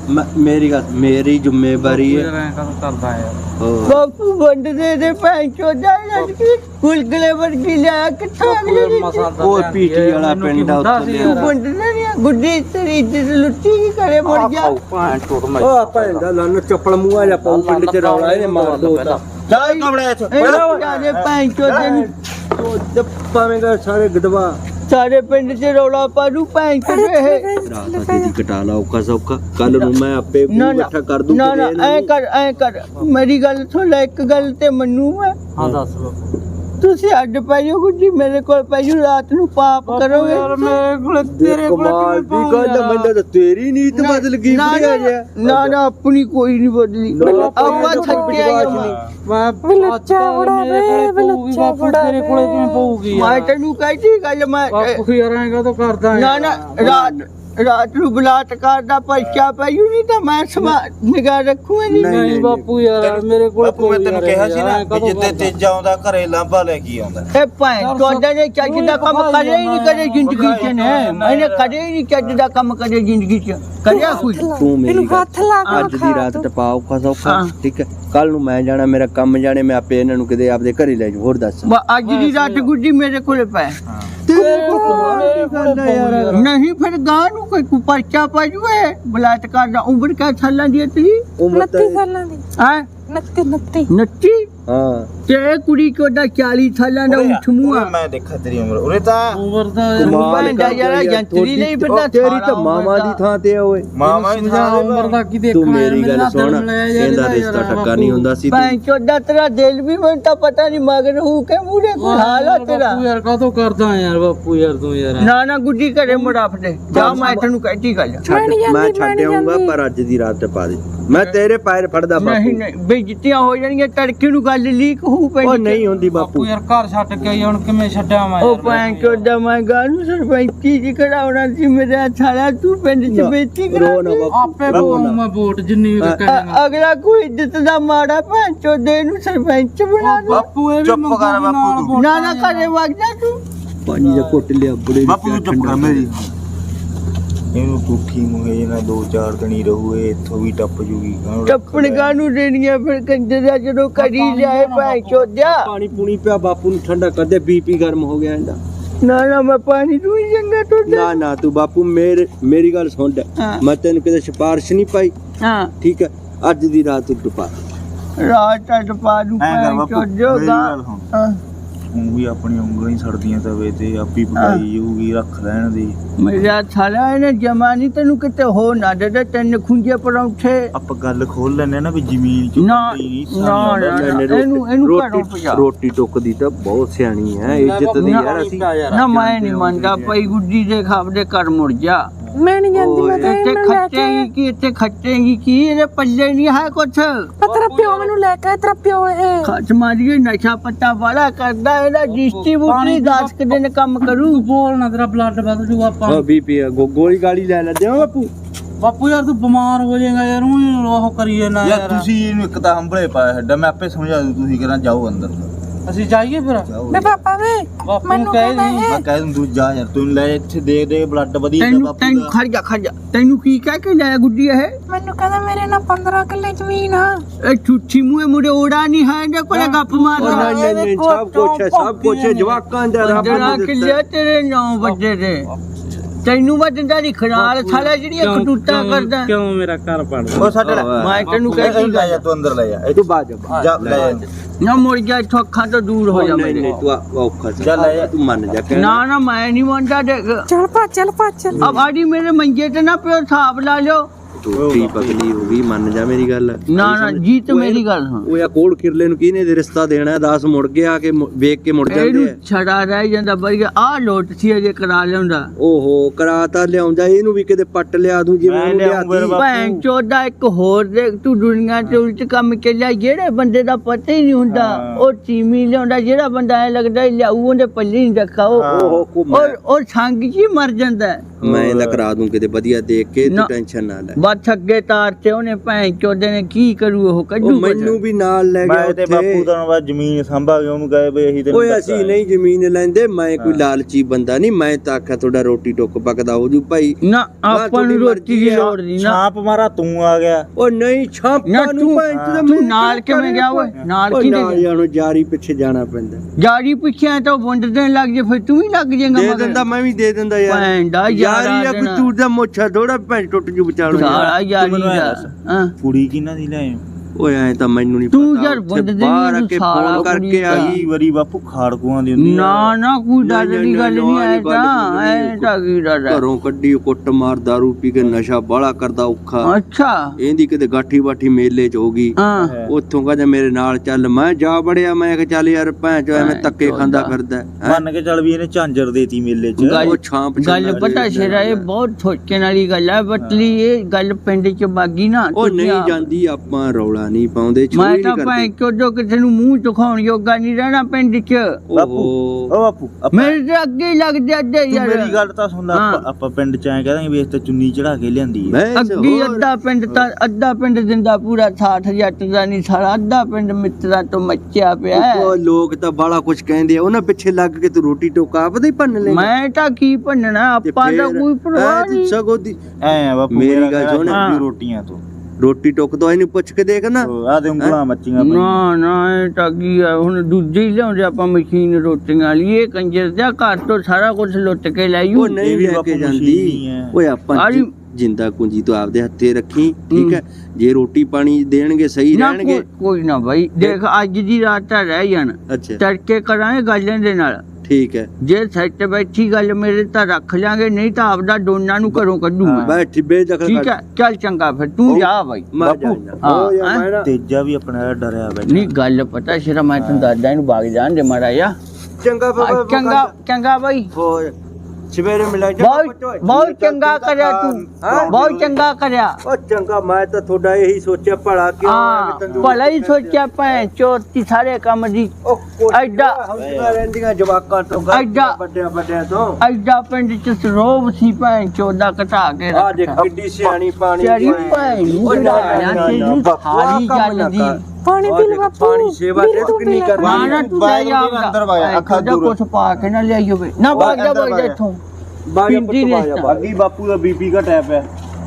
ਮੈਂ- ਮੇਰੀ ਗੱਲ ਮੇਰੀ ਜ਼ਿੰਮੇਵਾਰੀ ਹੈ। ਕਰਦਾ ਯਾਰ ਹੋਰ। ਬਾਪੂ ਵੰਡ ਦੇ ਦੇ ਭੈਣ ਚੋਦਾ ਲੜਕੀ ਗੁਲਗਲੇ ਵਰਗੀ ਲਿਆ ਕਿੱਥੋਂ ਅਗਲੀ ਮਸਾਂ ਤਾਂ ਉਹ PT ਵਾਲਾ ਕੀ ਪਿੰਡ ਆ ਉੱਥੋਂ ਸੀ ਲਿਆ। ਯਾਰ। ਵੰਡ ਨਹੀਂ ਗੁੱਡੀ ਤੇਰੀ ਇੱਜ਼ਤ ਲੁੱਟੀ ਕੀ ਕਰੇ ਮਰ ਜਾ। ਆਹ ਭੈਣ ਚੋਦ ਮੈਂ ਉਹ ਆਪਾਂ ਇਹਦਾ ਲੰਨ ਚੱਪਲ ਮੂੰਹਾਂ ਜਾਂ ਪਾਉ ਪਿੰਡ ਚ ਰੌਲਾ ਇਹਨੇ ਮਾਰ ਦੋ ਤਾਂ। ਜਾ ਕਮੜਾ ਇੱਥੇ। ਜਾਨੇ ਭੈਣ ਚੋਦੇ ਨੂੰ ਉਹ ਪਾਵੇਂਗਾ ਸਾਰੇ ਗਦਵਾ ਸਾਰੇ ਪਿੰਡ 'ਚ ਰੌਲਾ ਪਾਰੂ ਭੈਣ ਚੋਦੇ ਇਹ ਰਾਤ ਦਾ ਦੀਦੀ ਕਟਾ ਲਾ ਔਖਾ ਸੌਖਾ। ਕੱਲ ਨੂੰ ਮੈਂ ਆਪੇ ਨਾ ਨਾ ਇਕੱਠਾ ਕਰ ਦੂੰ ਨਾ ਨਾ ਐ ਕਰ ਐ ਕਰ। ਮੇਰੀ ਗੱਲ ਸੁਣ ਲੈ ਇੱਕ ਗੱਲ ਤੇ ਮੰਨੂ ਮੈਂ ਹਾਂ ਦੱਸ ਬਾਪੂ ਤੁਸੀਂ ਅੱਡ ਪੈ ਜਾਓ ਗੁੱਡੀ ਮੇਰੇ ਕੋਲ ਪੈ ਜਾਓ ਰਾਤ ਨੂੰ ਪਾਪ ਕਰੋਗੇ। ਯਾਰ ਮੇਰੇ ਕੋਲ ਤੇਰੇ ਕੋਲ ਕਮਾਲ ਦੀ ਗੱਲ ਮੈਨੂੰ ਤਾਂ ਤੇਰੀ ਨੀਤ ਬਦਲ ਗਈ ਨਾ ਬੜਿਆ ਨਾ ਨਾ ਨਾ ਆਪਣੀ ਕੋਈ ਨਹੀਂ ਬਦਲੀ। ਆਪਾਂ ਥੱਕੇ ਆਏ ਹਾਂ। ਮੈਂ ਬੱਚਾ ਬੜਾ ਕੋਲੇ ਪਊਗੀ? ਬਾਪੂ ਤੇਰੇ ਕੋਲੇ ਕਿਵੇਂ ਪਊਗੀ ਮੈਂ ਤੈਨੂੰ ਕਹਿਤੀ ਗੱਲ ਮੈਂ ਬਾਪੂ ਯਾਰ ਐਂ ਕਦੋਂ ਕਰਦਾ ਨਾ ਨਾ ਰਾਤ ਰਾਤ ਨੂੰ ਬਲਾਤਕਾਰ ਦਾ ਪਰਚਾ ਪਈਉ ਨਹੀਂ ਤਾਂ ਮੈਂ ਸਮਾ ਨਿਗਾਹ ਰੱਖੂਗਾ ਜੀ ਨਹੀਂ ਬਾਪੂ ਯਾਰ ਮੇਰੇ ਕੋਲ ਬਾਪੂ ਮੈਂ ਤੈਨੂੰ ਕਿਹਾ ਸੀ ਨਾ ਵੀ ਜਿੱਦੇ ਤੇਜਾ ਆਉਂਦਾ ਘਰੇ ਲਾਂਭਾ ਲੈ ਕੇ ਆਉਂਦਾ। ਇਹ ਭਾਈ ਤੁਹਾਡੇ ਨੇ ਚੱਜ ਦਾ ਕੰਮ ਕਰਿਆ ਹੀ ਨਹੀਂ ਕਦੇ ਜ਼ਿੰਦਗੀ 'ਚ ਨੇ ਮੈਨੇ ਕਦੇ ਹੀ ਨਹੀਂ ਚੱਜ ਦਾ ਕੰਮ ਕਦੇ ਜ਼ਿੰਦਗੀ 'ਚ। ਕਰਿਆ ਕੋਈ? ਤੂੰ ਮੇਰੀ ਹੱਥ ਲਾ ਕੇ ਅੱਜ ਦੀ ਰਾਤ ਟਪਾ ਔਖਾ ਸੌਖਾ। ਠੀਕ ਹੈ। ਕੱਲ ਨੂੰ ਮੈਂ ਜਾਣਾ ਮੇਰਾ ਕੰਮ ਜਾਣੇ ਮੈਂ ਆਪੇ ਇਹਨਾਂ ਨੂੰ ਕਿਤੇ ਆਪਦੇ ਘਰੇ ਲੈ ਜਾਊ। ਹੋਰ ਦੱਸ। ਅੱਜ ਦੀ ਰਾਤ ਗੁੱਡੀ ਮੇਰੇ ਕੋਲੇ ਪੈ। ਯਾਰ? ਨਹੀਂ ਫਿਰ ਗਾਂ ਨੂੰ ਕੋਈ ਕੋਈ ਪਰਚਾ ਪਾ ਜੂਏ ਬਲਾਤਕਾਰ ਦਾ ਉਮਰ ਕਿਆ ਸਾਲਾਂ ਦੀ ਹੈ ਤੇਰੀ ਉਮਰ ਤਾਂ 29 ਸਾਲਾਂ ਦੀ। ਹੈ? 29 29 ਨੱਤੀ? ਹਾਂ। ਤੇ ਇਹ ਕੁੜੀ ਕੋ ਦਾ 40 ਸਾਲਾਂ ਦਾ ਉਰੇ ਆ, ਉਠਮੂਆ ਉਰੇ ਮੈਂ ਦੇਖਾ ਤੇਰੀ ਉਮਰ। ਉਰੇ ਤਾਂ ਉਮਰ ਦਾ ਕਮਾਲ ਭੈਣ ਦਾ ਯਾਰ ਜੰਤਰੀ ਲਈ ਫਿਰਦਾ ਤੇਰੀ ਤਾਂ ਮਾਮਾ ਦੀ ਦਾ। ਥਾਂ ਤੇ ਆ ਓਏ। ਮਾਮਾ ਹੀ ਸਮਝਾ ਉਮਰ ਦਾ ਕੀ ਦੇਖਣਾ ਤੂੰ ਮੇਰੀ ਗੱਲ ਸੁਣ। ਇਹਦਾ ਰਿਸ਼ਤਾ ਟੱਕਾ ਨਹੀਂ ਹੁੰਦਾ ਸੀ ਭੈਣ ਚੋਦਾ ਤੇਰਾ ਦਿਲ ਵੀ ਮੈਨੂੰ ਤਾਂ ਪਤਾ ਨਹੀਂ ਮਗਰ ਹੂ ਕੇ ਮੂਰੇ ਕੋਈ ਹਾਲ ਆ ਤੇਰਾ। ਬਾਪੂ ਯਾਰ ਕਾਹਤੋਂ ਕਰਦਾ ਯਾਰ ਬਾਪੂ ਯਾਰ ਤੂੰ ਯਾਰ? ਨਾ ਨਾ ਗੁੱਡੀ ਘਰੇ ਮੁੜਾ ਫੜੇ। ਜਾ ਮੈਂ ਤੈਨੂੰ ਕਹਿਤੀ ਗੱਲ। ਛੱਡ ਮੈਂ ਛੱਡ ਆਊਂਗਾ ਪਰ ਅੱਜ ਦੀ ਰਾਤ ਟਪਾ ਦੇ। ਮੈਂ ਤੇਰੇ ਪੈਰ ਫੜਦਾ ਨਹੀਂ ਬਾਪੂ ਨਹੀਂ ਬੇਇੱਜ਼ਤੀਆਂ ਹੋ ਜਾਣਗੀਆਂ ਤੜਕੇ ਨੂੰ ਗੱਲ ਲੀਕ ਹੋਊ ਉਹ ਪੈਂਦੀ ਨਹੀਂ ਹੁੰਦੀ ਬਾਪੂ। ਯਾਰ ਘਰ ਛੱਡ ਕੇ ਆਈ ਹੁਣ ਕਿਵੇਂ ਛੱਡਿਆ ਮੈਂ ਉਹ ਯਾਰ? ਭੈਣ ਚੋਦਾ ਮੈਂ ਗਾਨੂੰ ਸਰਪੰਚੀ ਜੀ ਕਢਾਉਣਾ ਸੀ ਮੇਰਾ ਛਾਲਾ ਤੂੰ ਪਿੰਡ ਚ ਰੋ ਕਰਾ ਦੇ। ਆਪੇ ਨਾ। ਮੈਂ ਵੋਟ ਜਿੰਨੀ ਵੀ ਕਹੇਗਾ ਅਗਲਾ ਕੋਈ ਇੱਜ਼ਤ ਦਾ ਮਾੜਾ ਭੈਣ ਚੋਦੇ ਨੂੰ ਸਰਪੰਚ ਬਣਾ ਦੇ। ਬਾਪੂ ਇਹ ਵੀ ਚੁੱਪ ਕਰ ਬਾਪੂ ਨਾ ਨਾ। ਘਰੇ ਵਗ ਜਾ ਤੂੰ। ਪਾਣੀ ਦਾ ਘੁੱਟ ਲਿਆ ਬੜੇ ਬਾਪੂ ਚੁੱਪ ਕਰ ਮੇਰੀ। ਇਹਨੂੰ ਟੂਠੀ ਮੁਹੇ ਨਾ ਦੋ ਚਾਰ ਦਿਨ ਹੀ ਰਹੂਏ ਇੱਥੋਂ ਵੀ ਟੱਪ ਜੂਗੀ ਕਾਹਨੂੰ ਟੱਪਣ। ਕਾਨੂੰ ਦੇਣੀਆਂ ਫਿਰ ਕੰਜਰਾ ਜਦੋਂ ਕਰੀ ਜਾਏ ਭੈਣ ਚੋਦਿਆ। ਪਾਣੀ ਪੂਣੀ ਪਿਆ ਬਾਪੂ ਨੂੰ ਠੰਡਾ ਕਰਦੇ ਬੀਪੀ ਗਰਮ ਹੋ ਗਿਆ ਇਹਦਾ। ਨਾ ਨਾ ਮੈਂ ਪਾਣੀ ਤੂੰ ਹੀ ਚੰਗਾ ਟੋਟਾ ਨਾ ਨਾ ਤੂੰ ਬਾਪੂ ਮੇਰੇ ਮੇਰੀ ਗੱਲ ਸੁਣ। ਮੈਂ ਤੈਨੂੰ ਕਿਤੇ ਸਿਫਾਰਿਸ਼ ਨਹੀਂ ਪਾਈ। ਹਾਂ। ਠੀਕ ਹੈ ਅੱਜ ਦੀ ਰਾਤ ਤੂੰ ਟਪਾ। ਰਾਤ ਟੱਟ ਪਾ ਦੂੰ ਸੁਣ। ਹਾਂ। ਉਹ ਵੀ ਆਪਣੀ ਉਂਗਲਾਂ ਹੀ ਸੜਦੀਆਂ ਤਵੇ ਤੇ ਆਪੀ ਪਕਾਈ ਜਾਊਗੀ ਰੱਖ ਲੈਣ ਦੀ। ਮੇਰਾ ਥਾਲਾ ਇਹਨੇ ਜਮਾ ਨਹੀਂ ਤੈਨੂੰ ਕਿਤੇ ਹੋ ਨਾ ਦੇ ਤਿੰਨ ਖੁੰਝੇ ਪਰੌਂਠੇ। ਆਪਾਂ ਗੱਲ ਖੋਲ ਲੈਨੇ ਨਾ ਵੀ ਜ਼ਮੀਨ ਚ ਨਾ, ਨਾ। ਇਹਨੂੰ- ਇਹਨੂੰ ਘਰੋਂ ਰੋਟੀ ਭਜਾ। ਰੋਟੀ ਟੁੱਕਦੀ ਤਾਂ ਬਹੁਤ ਸਿਆਣੀ ਹੈ ਇੱਜ਼ਤ ਦੀ ਯਾਰ ਅਸੀਂ ਨਾ ਮੈਂ ਨਹੀਂ ਮੰਨਦਾ ਪਈ ਗੁੱਡੀ ਦੇ ਖਾਬਦੇ ਘਰ ਮੁੜ ਜਾ। ਮੈਂ ਨਹੀਂ ਜਾਂਦੀ ਮੈਂ ਤਾਂ ਇੱਥੇ ਇਹਨੂੰ ਲੈ ਕੇ ਆਈ। ਖੱਟੇਗੀ ਕੀ ਇੱਥੇ ਖੱਟੇਗੀ ਕੀ ਇਹਦੇ ਪੱਲੇ ਨਹੀਂ ਹੈ ਕੁਛ। ਤੇਰਾ ਪਿਓ ਮੈਨੂੰ ਲੈ ਕੇ ਆਇਆ, ਤੇਰਾ ਪਿਓ ਇਹ। ਖੱਟ ਮਾਰੀਏ ਨਸ਼ਾ ਪੱਤਾ ਵਾਲਾ ਕਰਦਾ ਇਹਦਾ ਡਿਸਟ੍ਰੀਬਿਊਟਰੀ 10 ਕੁ ਦਿਨ ਕੰਮ ਕਰੂ। ਬੋਲ ਨਾ ਤੇਰਾ ਬਲੱਡ ਵੱਧ ਜੂ ਆਪਾਂ ਹਾਂ ਬੀਪੀ ਗੋਲੀ ਗਾਲੀ ਲੈ ਲੈ ਦਿਓ ਬਾਪੂ? ਬਾਪੂ ਯਾਰ ਤੂੰ ਬਿਮਾਰ ਹੋ ਜਾਏਗਾ ਯਾਰ ਉਹ ਉਹ ਕਰੀਏ ਨਾ ਯਾਰ ਯਾਰ। ਤੁਸੀਂ ਇਹਨੂੰ ਇੱਕ ਤਾਂ ਹੰਬਲੇ ਪਾਇਆ ਹੱਡਾ ਮੈਂ ਆਪੇ ਸਮਝਾ ਦੂੰ ਤੁਸੀਂ ਕਹਿੰਦਾ ਜਾਓ ਅੰਦਰ। ਅਸੀਂ ਜਾਈਏ ਫਿਰ? ਮੈਂ ਪਾਪਾ ਵੇ ਬਾਪੂ ਨੂੰ ਮੈਨੂੰ ਕਹਿ ਕਹਿੰਦਾ ਦੀ ਮੈਂ ਕਹਿ ਦੂੰ ਤੂੰ ਜਾ ਯਾਰ ਤੂੰ ਲੈ ਇੱਥੇ ਦੇ ਦੇ ਬਲੱਡ ਵਧੀਆ ਤੈਨੂੰ ਬਾਪੂ ਤੈਨੂੰ ਦਾ। ਖੜ ਜਾ ਖੜ ਜਾ। ਤੈਨੂੰ ਕੀ ਕਹਿ ਕੇ ਲਿਆ ਗੁੱਡੀ ਇਹ? ਮੈਨੂੰ ਕਹਿੰਦਾ ਮੇਰੇ ਨਾਲ 15 ਕਿੱਲੇ ਜ਼ਮੀਨ ਆ। ਇਹ ਛੁੱਟੀ ਮੂਹੇ ਮੁੜੇ ਓੜਾ ਨਹੀਂ ਹੈ ਜੇ ਕੋਲੇ ਗੱਪ ਮਾਰਦਾ ਨਹੀਂ ਨਹੀਂ ਸਭ ਕੁਛ ਹੈ ਸਭ ਕੁਛ ਹੈ ਜਵਾਕਾਂ ਦਾ ਰੱਬ ਨੇ ਕਿੱਲੇ ਦਿੱਤਾ। ਤੇਰੇ ਨੌ ਵੱਡੇ ਦੇ ਤੈਨੂੰ ਮੈਂ ਦਿੰਦਾ ਨਹੀਂ ਖਰਾਲ ਸਾਲਾ ਜਿਹੜੀਆਂ ਕਟੂਟਾਂ ਕਰਦਾ। ਕਿਉਂ ਮੇਰਾ ਘਰ ਪੜਦਾ ਉਹ ਸਾਡੇ ਲੈ ਮੈਂ ਤੈਨੂੰ ਕਹਿ ਇਹ ਲੈ ਜਾ ਤੂੰ ਅੰਦਰ ਲੈ ਜਾ ਤੂੰ ਬਾਜ ਜਾ ਜਾ ਲੈ ਜਾ। ਨਾ ਮੁੜ ਜਾ ਇੱਥੋਂ ਅੱਖਾਂ ਤੋਂ ਦੂਰ ਹੋ ਜਾ ਨਹੀਂ ਮੇਰੇ ਨਹੀਂ ਤੂੰ ਆ- ਔਖਾ ਚੱਲ ਆ ਜਾ। ਤੂੰ ਮੰਨ ਜਾ ਕਹਿਣਾ। ਨਾ ਨਾ ਮੈਂ ਨਹੀਂ ਮੰਨਦਾ ਦੇਖ। ਚੱਲ ਭਾ ਚੱਲ ਭਾ ਚੱਲ। ਅਬ ਆੜੀ ਮੇਰੇ ਮੰਜੇ ਤੇ ਨਾ ਪਿਓ ਹਿਸਾਬ ਲਾ ਲਿਓ। ਟੂਟੀ ਪਗਲੀ ਹੋ ਗਈ ਮੰਨ ਜਾ ਮੇਰੀ ਗੱਲ। ਨਾ ਨਾ ਜੀ ਤੇ ਮੇਰੀ ਗੱਲ ਸੁਣ। ਉਹ ਆ ਕੋੜ ਕਿਰਲੇ ਨੂੰ ਕਿਹਨੇ ਦੇ ਰਿਸ਼ਤਾ ਦੇਣਾ? 10 ਮੁੜ ਕੇ ਆ ਕੇ ਵੇਖ ਕੇ ਮੁੜ ਜਾਂਦੇ ਇਹਨੂੰ ਆ। ਛੜਾ ਰਹਿ ਜਾਂਦਾ ਬਈ ਆ ਲੋਟ ਸੀ ਅਜੇ ਕਰਾ ਲਿਆਉਂਦਾ। ਓਹੋ ਕਰਾਤਾ ਲਿਆਉਂਦਾ ਇਹਨੂੰ ਵੀ ਕਿਤੇ ਪੱਟ ਲਿਆ ਦੂੰ ਜਿਵੇਂ ਉਹਨੂੰ ਲਿਆਤੀ। ਭੈਣ ਚੋਦਾ ਇੱਕ ਹੋਰ ਦੇਖ ਤੂੰ ਦੁਨੀਆ ਤੇ ਉਲਟ ਕੰਮ ਚੱਲਿਆ ਜਿਹੜੇ ਬੰਦੇ ਦਾ ਪਤਾ ਹੀ ਨਹੀਂ ਹੁੰਦਾ ਹਾਂ। ਉਹ ਚੀਮੀ ਲਿਆਉਂਦਾ ਜਿਹੜਾ ਬੰਦਾ ਐ ਲੱਗਦਾ ਇਹ ਲਿਆਊ ਉਹਦੇ ਪੱਲੇ ਨਹੀਂ ਰੱਖਾ ਉਹ ਔਰ ਉਹ ਸੰਗ ਜੀ ਮਰ ਜਾਂਦਾ। ਹੈ। ਮੈਂ ਇਹਦਾ ਕਰਾ ਦੂੰ ਕਿਤੇ ਵਧੀਆ ਦੇਖ ਕੇ। ਤੂੰ ਟੈਨਸ਼ਨ ਨਾ ਲੈ। ਬਸ ਅੱਗੇ ਤਾਰ ਤੇ ਉਹਨੇ ਭੈਣ ਚੋਦੇ ਨੇ ਕੀ ਕਰੂ ਉਹ ਉਹ ਕੱਢੂ ਮੈਨੂੰ ਵੀ ਨਾਲ ਲੈ ਗਿਆ ਮੈਂ ਤੇ ਉੱਥੇ। ਬਾਪੂ ਦਾ ਬਾਅਦ ਜ਼ਮੀਨ ਸੰਭਾ ਕੇ ਉਹਨੂੰ ਕਹੇ ਬਈ ਅਸੀਂ ਤੈਨੂੰ ਓਏ ਅਸੀਂ ਨਹੀਂ ਜ਼ਮੀਨ ਲੈਂਦੇ ਮੈਂ ਕੋਈ ਲਾਲਚੀ ਬੰਦਾ ਨਹੀਂ ਮੈਂ ਤਾਂ ਆਖਿਆ ਤੁਹਾਡਾ ਰੋਟੀ ਟੁੱਕ ਪਕਦਾ ਹੋ ਜੂ ਭਾਈ। ਨਾ ਆਪਾਂ ਤੁਹਾਡੀ ਨੂੰ ਰੋਟੀ ਦੀ ਮਰਜ਼ੀ ਆ। ਲੋੜ ਨਹੀਂ ਨਾ। ਛਾਪ ਮਾਰਾ ਤੂੰ ਆ ਗਿਆ। ਉਹ ਨਹੀਂ ਨਾ ਛਾਪਾਂ ਨੂੰ ਤੂੰ ਭੈਣ ਚੋਦ ਤੂੰ ਮੈਂ ਨਾਲ ਕਿਵੇਂ ਗਿਆ ਓਏ? ਨਾਲ ਉਹ ਕੀ ਨਾਲ ਦੇ ਜਾਣੋ ਜਾਰੀ ਪਿੱਛੇ ਜਾਣਾ ਪੈਂਦਾ। ਜਾਰੀ ਪਿੱਛੇ ਤਾਂ ਵੰਡ ਦੇਣ ਲੱਗ ਜੇ ਫਿਰ ਤੂੰ ਵੀ ਲੱਗ ਜਾਏਗਾ ਦੇ ਦਿੰਦਾ ਮੈਂ ਵੀ ਦੇ ਦਿੰਦਾ ਯਾਰ। ਭੈਣ ਦਾ ਯਾਰ ਯਾਰੀ ਆ ਕੋਈ ਟੂਟ ਦਾ ਮੋਛਾ ਥੋੜਾ ਭੈਣ ਟੁੱਟ ਜੂ ਵਿਚਾਲੋ ਯਾਰ। ਸਾਰਾ ਯਾਰੀ ਮੈਨੂੰ ਐਂ ਦਾ ਦੱਸ। ਹਾਂ ਕੁੜੀ ਕਿਹਨਾਂ ਦੀ ਲੈ ਓਏ ਐ ਤਾਂ ਮੈਨੂੰ ਨਹੀਂ ਤੂੰ ਪਤਾ ਯਾਰ ਉੱਥੇ ਬੰਦੇ ਦੀ ਬਾਹਰ ਆ ਤੂੰ ਕੇ ਸਾਰਾ ਫੋਨ ਕਰਕੇ ਆ। ਗਈ ਕਈ ਵਾਰੀ ਬਾਪੂ ਖਾੜਕੂਆਂ ਦੀ ਹੁੰਦੀ ਆ। ਨਾ ਨਾ ਕੋਈ ਡਰ ਦੀ ਗੱਲ ਨਹੀਂ, ਐ ਗੱਲ ਤਾਂ ਐ। ਤਾਂ ਕੀ ਡਰ ਹੈ? ਘਰੋਂ ਕੱਢੀ ਕੁੱਟ ਮਾਰ दारू ਪੀ ਕੇ ਨਸ਼ਾ ਬਾਲਾ ਕਰਦਾ ਔਖਾ ਅੱਛਾ ਇਹਦੀ ਕਿਤੇ ਗਾਠੀ ਬਾਠੀ ਮੇਲੇ ਚ ਹੋ ਗਈ ਹਾਂ ਉੱਥੋਂ ਕਹਿੰਦਾ ਮੇਰੇ ਨਾਲ ਚੱਲ ਮੈਂ ਜਾ ਬੜਿਆ ਮੈਂ ਕਿਹਾ ਚੱਲ ਯਾਰ ਭੈਣ ਚੋ ਐਵੇਂ ਧੱਕੇ ਖਾਂਦਾ। ਫਿਰਦਾ ਹੈਂ। ਮੰਨ ਕੇ ਚੱਲ ਵੀ ਇਹਨੇ ਝਾਂਜਰ ਦੇਤੀ ਮੇਲੇ 'ਚ ਗੱਲ- ਉਹ ਛਾਂਪ ਗੱਲ ਛੱਡਣ ਪਤਾ ਸ਼ੇਰਾ ਇਹ ਗੱਲ ਹੈ। ਬਹੁਤ ਸੋਚਣ ਵਾਲੀ ਗੱਲ ਹੈ ਬਤਲੀ ਇਹ ਗੱਲ ਪਿੰਡ ਚ ਬਾਗੀ ਨਾ ਉਹ ਨਹੀਂ ਜਾਂਦੀ ਆਪਾਂ ਰੌਲਾ ਰੌਲਾ ਨਹੀਂ ਪਾਉਂਦੇ ਮੈਂ ਚੋਰੀ ਤਾਂ ਨਹੀਂ ਭਾਂ ਕਰਦੇ ਕਿਉਂ ਕਿਸੇ ਨੂੰ ਮੂੰਹ ਚੁਖਾਉਣ ਯੋਗਾ ਨਹੀਂ ਰਹਿਣਾ ਪਿੰਡ 'ਚ। ਬਾਪੂ ਓ ਬਾਪੂ ਆਪਾਂ- ਮੇਰੇ ਤੇ ਅੱਗੇ ਹੀ ਲੱਗਦੇ ਅੱਡੇ ਤੂੰ ਯਾਰ। ਮੇਰੀ ਗੱਲ ਤਾਂ ਸੁਣ ਲੈ ਹਾਂ। ਆਪਾਂ- ਆਪਾਂ ਪਿੰਡ ਚ ਐ ਕਹਾਂਗੇ ਵੀ ਇਸ ਤੇ ਚੁੰਨੀ ਚੜਾ ਕੇ ਲਿਆਂਦੀ ਹੈ ਮੈਂ ਅੱਗੇ ਅੱਧਾ ਪਿੰਡ ਤਾਂ ਅੱਧਾ ਪਿੰਡ ਦਿੰਦਾ ਪੂਰਾ 60 ਜੱਟ ਦਾ ਨਹੀਂ ਸਾਰਾ ਅੱਧਾ ਪਿੰਡ ਮਿੱਤਰਾਂ ਤੋਂ ਮੱਚਿਆ ਪਿਆ ਹੈ। ਉਹ ਲੋਕ ਤਾਂ ਬਾਲਾ ਕੁਝ ਕਹਿੰਦੇ ਆ ਉਹਨਾਂ ਪਿੱਛੇ ਲੱਗ ਕੇ ਤੂੰ ਰੋਟੀ ਟੋਕਾ ਆਪਦੇ ਹੀ ਭੰਨ ਲੈ ਮੈਂ ਤਾਂ ਕੀ ਭੰਨਣਾ ਆਪਾਂ ਦਾ ਕੋਈ ਪਰਵਾਹ ਨਹੀਂ। ਸਗੋ ਦੀ ਐ ਬਾਪੂ ਮੇਰੀ ਗੱਲ ਸੁਣ। ਰੋਟੀਆਂ ਤੋਂ। ਰੋਟੀ ਟੋਕ ਦੋ ਇਹਨੂੰ ਪੁੱਛ ਕੇ ਦੇਖ ਨਾ। ਆ ਦੇ ਉਂਗਲਾਂ ਮੱਚੀਆਂ ਨਾ ਨਾ ਇਹ ਤਾਂ ਕੀ ਆ ਹੁਣ ਦੂਜੇ ਹੀ ਲਿਆਉਂਦੇ ਆਪਾਂ ਮਸ਼ੀਨ ਰੋਟੀਆਂ ਵਾਲੀ ਇਹ ਕੰਜਰ ਦਾ ਘਰ ਤੋਂ ਸਾਰਾ ਕੁਝ ਲੁੱਟ ਕੇ ਲਾਈਓ ਉਹ ਨਹੀਂ ਲੈ ਕੇ ਜਾਂਦੀ। ਓਏ ਆਪਾਂ ਜਿੰਦਾ ਕੁੰਜੀ ਤੋਂ ਆਪਦੇ ਹੱਥੇ ਰੱਖੀ ਠੀਕ ਹੂੰ। ਜੇ ਰੋਟੀ ਪਾਣੀ ਦੇਣਗੇ ਸਹੀ ਰਹਿਣਗੇ। ਕੋਈ- ਨਾ ਭਾਈ ਦੇਖ ਅੱਜ ਦੀ ਰਾਤ ਤਾਂ ਰਹਿ ਜਾਣ। ਅੱਛਾ। ਤੜਕੇ ਕਰਾਂਗੇ ਗੱਲ ਦੇ ਨਾਲ। ਠੀਕ ਹੈ। ਜੇ ਸੱਚ ਬੈਠੀ ਗੱਲ ਮੇਰੇ ਤਾਂ ਰੱਖ ਲਾਂਗੇ ਨਹੀਂ ਤਾਂ ਆਪਦਾ ਦੋਨਾਂ ਨੂੰ ਘਰੋਂ ਕੱਢੂ ਮੈਂ ਬੈਠ ਬੇਦਖਲ ਠੀਕ ਹੈ ਚੱਲ ਚੰਗਾ ਫਿਰ ਤੂੰ ਜਾ ਮੈਂ ਬਾਪੂ, ਹਾਂ, ਨਾ ਤੇਜਾ ਵੀ ਆਪਣਾ ਡਰਿਆ ਬੈਠਾ। ਨਹੀਂ ਗੱਲ ਪਤਾ ਸ਼ਰਾ ਮੈਂ ਤੈਨੂੰ ਦੱਸਦਾ ਇਹਨੂੰ ਬਾਗ ਜਾਣ ਦੇ ਮਾੜਾ ਜਾ ਚੰਗਾ ਚੰਗਾ ਚੰਗਾ ਭਾਈ ਹੋਰ? ਸਵੇਰੇ ਮਿਲਾਂ ਬਹੁਤ ਬਹੁਤ ਚੰਗਾ ਕਰਿਆ ਤੂੰ। ਬਹੁਤ ਚੰਗਾ ਕਰਿਆ। ਉਹ ਚੰਗਾ ਮੈਂ ਤਾਂ ਤੁਹਾਡਾ ਇਹੀ ਸੋਚਿਆ ਭਲਾ ਕਿਉਂ ਤੰਦੂਰ ਭਲਾ ਹੀ ਸੋਚਿਆ ਪੈ ਚੋਤੀ ਸਾਰੇ ਕੰਮ ਦੀ। ਉਹ ਐਡਾ- ਹੁੰਦੀਆਂ ਰਹਿੰਦੀਆਂ ਜਵਾਕਾਂ ਤੋਂ ਐਡਾ- ਵੱਡਿਆਂ ਵੱਡਿਆਂ ਤੋਂ? ਐਡਾ ਪਿੰਡ ਚ ਸਰੋਵ ਸੀ ਭੈਣ ਚੋਦਾ ਘਟਾ ਕੇ ਆ ਦੇਖ। ਕਿੱਡੀ ਸਿਆਣੀ ਪਾਣੀ ਦੀ। ਭੈਣ ਨੂੰ ਨਾ, ਤੇਰੀ ਨਾ, ਨਾ। ਪਾਣੀ ਪੀ ਲੈ ਬਾਪੂ ਪਾਣੀ ਸੇਵਾ ਤੂੰ ਕਿੰਨੀ। ਕਰਨੀ ਬਾਣਾ ਤੂੰ ਬਾਹਰ ਜਾ ਨੂੰ ਅੰਦਰ ਵਗ, ਅੱਖਾਂ ਦੂਰ। ਕੁਛ ਪਾ ਕੇ ਨਾ ਲਿਆਈਓ ਵੇ ਨਾ ਬਾਗ ਜਾ ਬਾਗ ਵਗ। ਇੱਥੋਂ ਨੇ ਬਾਜਾ ਅੱਗੀ ਬਾਪੂ ਦਾ ਬੀਪੀ ਘਟਿਆ ਪਿਆ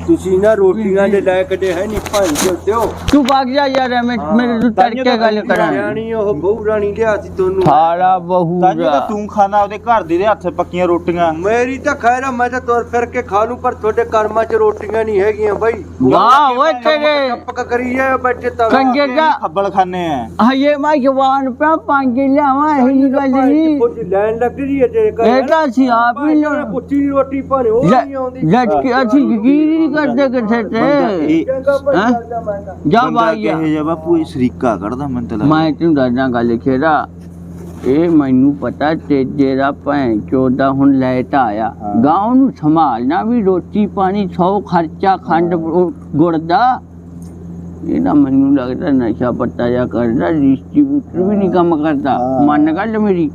ਤੁਸੀਂ ਨਾ ਰੋਟੀਆਂ ਦੇ ਲੈ ਕੇ ਦੇ ਹੈ ਨਹੀਂ ਭੰਨ ਕੇ ਦਿਓ। ਤੂੰ ਬਾਗ ਜਾ ਯਾਰ ਮੈਂ ਮੇਰੇ ਨੂੰ ਤੜਕੇ ਗੱਲ ਕਰਾਂ ਸਿਆਣੀ ਉਹ ਬਹੂ ਰਾਣੀ ਲਿਆ ਸੀ ਤੁਹਾਨੂੰ। ਸਾਲਾ ਬਹੂ ਤਾਂ ਜੇ ਦਾ। ਤਾਂ ਤੂੰ ਖਾਣਾ ਉਹਦੇ ਘਰ ਦੇ ਦੇ ਹੱਥ ਪੱਕੀਆਂ ਰੋਟੀਆਂ। ਮੇਰੀ ਤਾਂ ਖੈਰ ਆ, ਮੈਂ ਤਾਂ ਤੁਰ ਫਿਰ ਕੇ ਖਾ ਲੂ ਪਰ ਤੁਹਾਡੇ ਕਰਮਾਂ 'ਚ ਰੋਟੀਆਂ ਨਹੀਂ ਹੈਗੀਆਂ ਬਾਈ। ਵਾਹ ਓਏ ਤੇਰੇ ਟੱਪਕ ਕਰੀ ਜਾਏ ਬੈਠੇ ਤਾਂ। ਕੰਜਰ ਦਾ ਖੱਬਲ ਖਾਨੇ ਆ? ਹਜੇ ਮੈਂ ਜਵਾਨ ਪਿਆ ਪੰਜ ਲਿਆਵਾਂ ਇਹ ਗੱਲ ਨਹੀਂ ਕੁਝ ਲੈਣ ਲੱਗ ਰਹੀ ਹੈ ਤੇਰੇ ਘਰ ਇਹ ਤਾਂ ਅਸੀਂ ਆਪ ਹੀ ਲਿਆਉਣਾ। ਪੁੱਛੀ ਦੀ ਰੋਟੀ ਭਾਣੇ ਉਹ ਨਹੀਂ ਆਉਂਦੀ। ਜੱਟ ਕੇ ਅਸੀਂ ਯਕੀਨ ਹੀ ਨਹੀਂ ਕਰਦੇ ਕਿਸੇ ਤੇ? ਇਹ ਤਾਂ। ਜਾ ਬੰਦਾ ਬਾਈ ਕਿਹੋ ਜਿਹਾ ਬਾਪੂ ਇਹ ਸ਼ਰੀਕਾ ਕੱਢਦਾ ਮੈਨੂੰ ਤਾਂ ਲੱਗਦਾ। ਮੈਂ ਤੈਨੂੰ ਦੱਸਦਾ ਗੱਲ ਖੇੜਾ ਇਹ ਮੈਨੂੰ ਪਤਾ ਤੇਜੇ ਦਾ ਭੈਣ ਚੋਦਾ ਹੁਣ ਲੈ ਤਾਂ ਆਇਆ ਗਾਉਂ ਨੂੰ ਸੰਭਾਲਣਾ ਵੀ ਰੋਟੀ ਪਾਣੀ ਸੌ ਖਰਚਾ ਖੰਡ ਗੁੜ ਦਾ ਇਹਦਾ ਮੈਨੂੰ ਲੱਗਦਾ ਨਸ਼ਾ ਪੱਤਾ ਜਾ ਕਰਦਾ ਡਿਸਟ੍ਰੀਬਿਊਟਰ ਵੀ ਨਹੀਂ ਕੰਮ ਕਰਦਾ। ਮੰਨ ਗੱਲ ਮੇਰੀ?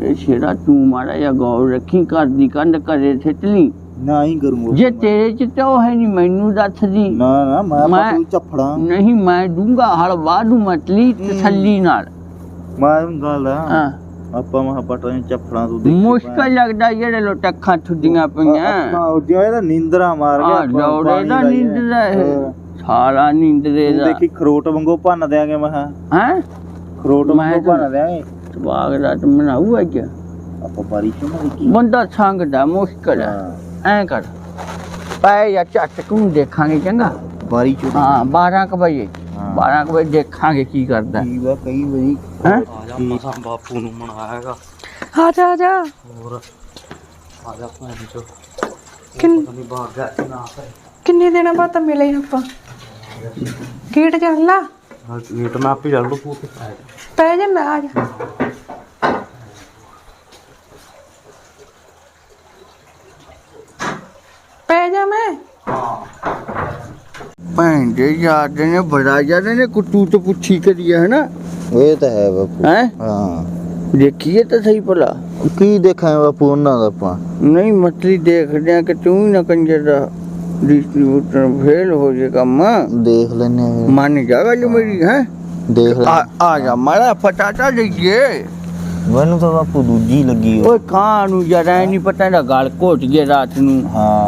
ਇਹ ਸ਼ੇਰਾ ਤੂੰ ਮਾੜਾ ਜਾਂ ਗੌਰ ਰੱਖੀ ਘਰ ਦੀ ਕੰਧ ਕਰੇ ਸਿੱਟ ਲਈ। ਨਾ ਹੀ ਕਰੂੰਗਾ ਜੇ ਤੇਰੇ ਚ ਤਾਂ ਉਹ ਹੈ ਨਹੀਂ ਮੈਨੂੰ ਦੱਸ ਦੀ। ਨਾ ਨਾ ਮੈਂ ਮੈਂ- ਬਾਪੂ ਚੱਫੜਾ ਨਹੀਂ ਮੈਂ ਦੂੰਗਾ ਹਲ ਵਾਧੂ ਮਤਲੀ ਤਸੱਲੀ ਨਾਲ। ਮੈਂ ਗੱਲ ਆ। ਹਾਂ। ਆਪਾਂ ਮਹਾ ਪਟਾਂ ਚੱਫੜਾਂ ਤੋਂ ਦੇਖੀ ਮੁਸ਼ਕਲ ਲੱਗਦਾ ਜਿਹੜੇ ਲੋਟ ਅੱਖਾਂ ਠੁੱਡੀਆਂ ਪਈਆਂ। ਉਹ ਇਹਦਾ ਨੀਂਦਰਾ ਮਾਰ ਗਿਆ ਆ ਆਪਾਂ ਜੋੜੇ ਪਾਣੀ ਦਾ। ਨੀਂਦ ਦਾ ਇਹ ਹਾਂ। ਸਾਰਾ ਨੀਂਦਰੇ ਤੂੰ ਦਾ। ਦੇਖੀ ਖਰੋਟ ਵਾਂਗੂ ਭੰਨ ਦਿਆਂਗੇ ਮੈਂ ਕਿਹਾ। ਹੈ? ਖਰੋਟ ਮੈਂ ਵਾਂਗੂ ਤਾਂ- ਭੰਨ ਦਿਆਂਗੇ। ਸਵਾਗ ਦਾ ਤਾਂ ਮਨਾਉ ਅੱਜ। ਆਪਾਂ ਬਾਰੀ ਚ ਮਾਰੀ ਕੀ ਬੰਦਾ ਸੰਗਦਾ ਮੁਸ਼ਕਲ ਹੈ। ਹਾਂ। ਐ ਕਰ। ਪੈ ਜਾਂ ਝੱਟ ਨੂੰ ਦੇਖਾਂਗੇ ਚੰਗਾ? ਬਾਰੀ ਚ ਹਾਂ 12 ਕੁ ਵਜੇ। ਹਾਂ। 12 ਕੁ ਵਜੇ ਦੇਖਾਂਗੇ ਕੀ ਕਰਦਾ। ਕੀ ਵਾ ਕਈ ਵਾਰੀ ਹੈ? ਆ ਜਾ ਮਸਾਂ ਬਾਪੂ ਨੂੰ ਮਨਾਇਆਗਾ ਆ ਜਾ ਆ ਜਾ। ਹੋਰ? ਆ ਜਾ ਭੈਣ ਚੋ ਕਿੰਨ- ਨਹੀਂ ਬਾਹਰ ਗਿਆ ਕਿ ਨਾ ਕਿੰਨੇ ਦਿਨਾਂ ਬਾਅਦ ਤਾਂ ਮਿਲੇ ਆਪਾਂ? ਗੇਟ ਚੱਲ ਲਾ। ਗੇਟ ਮੈਂ ਆਪੇ ਚੱਲ ਲੂ ਤੂੰ ਉੱਥੇ ਪੈ ਜਾ। ਪੈ ਜਾ ਮੈਂ ਆ ਜਾ। ਜਾ ਮੈਂ? ਭੈਣ ਦੇ ਯਾਦ ਨੇ ਬੜਾ ਯਾਦ ਨੇ ਕੁੱਟੂ ਤੋਂ ਪੁੱਛੀ ਕਰੀ ਹੈ ਨਾ ਇਹ ਤਾਂ ਹੈ ਬਾਪੂ। ਹੈ? ਹਾਂ। ਦੇਖੀਏ ਤਾਂ ਸਹੀ ਭਲਾ। ਕੀ ਦੇਖਾਂ ਬਾਪੂ ਉਹਨਾਂ ਦਾ ਆਪਾਂ? ਨਹੀਂ ਮਤਲੀ ਦੇਖਦੇ ਆ ਕਿ ਤੂੰ ਹੀ ਨਾ ਕੰਜਰ ਦਾ ਡਿਸਟ੍ਰੀਬਿਊਟਰ ਫੇਲ ਹੋ ਜੇ ਕੰਮ। ਦੇਖ ਲੈਨੇ ਆ। ਮੰਨ ਜਾ ਗੱਲ ਮੇਰੀ ਹੈ? ਦੇਖ ਲੈ ਆ। ਆ ਜਾ ਮਾਰਾ ਫਟਾਟਾ ਲਈਏ। ਮੈਨੂੰ ਤਾਂ ਬਾਪੂ ਦੂਜੀ ਲੱਗੀ। ਓਏ ਕਾਂ ਨੂੰ ਜਰਾ ਨਹੀਂ ਪਤਾ ਇਹਦਾ ਗਲ ਘੋਟ ਗਿਆ ਰਾਤ ਨੂੰ। ਹਾਂ।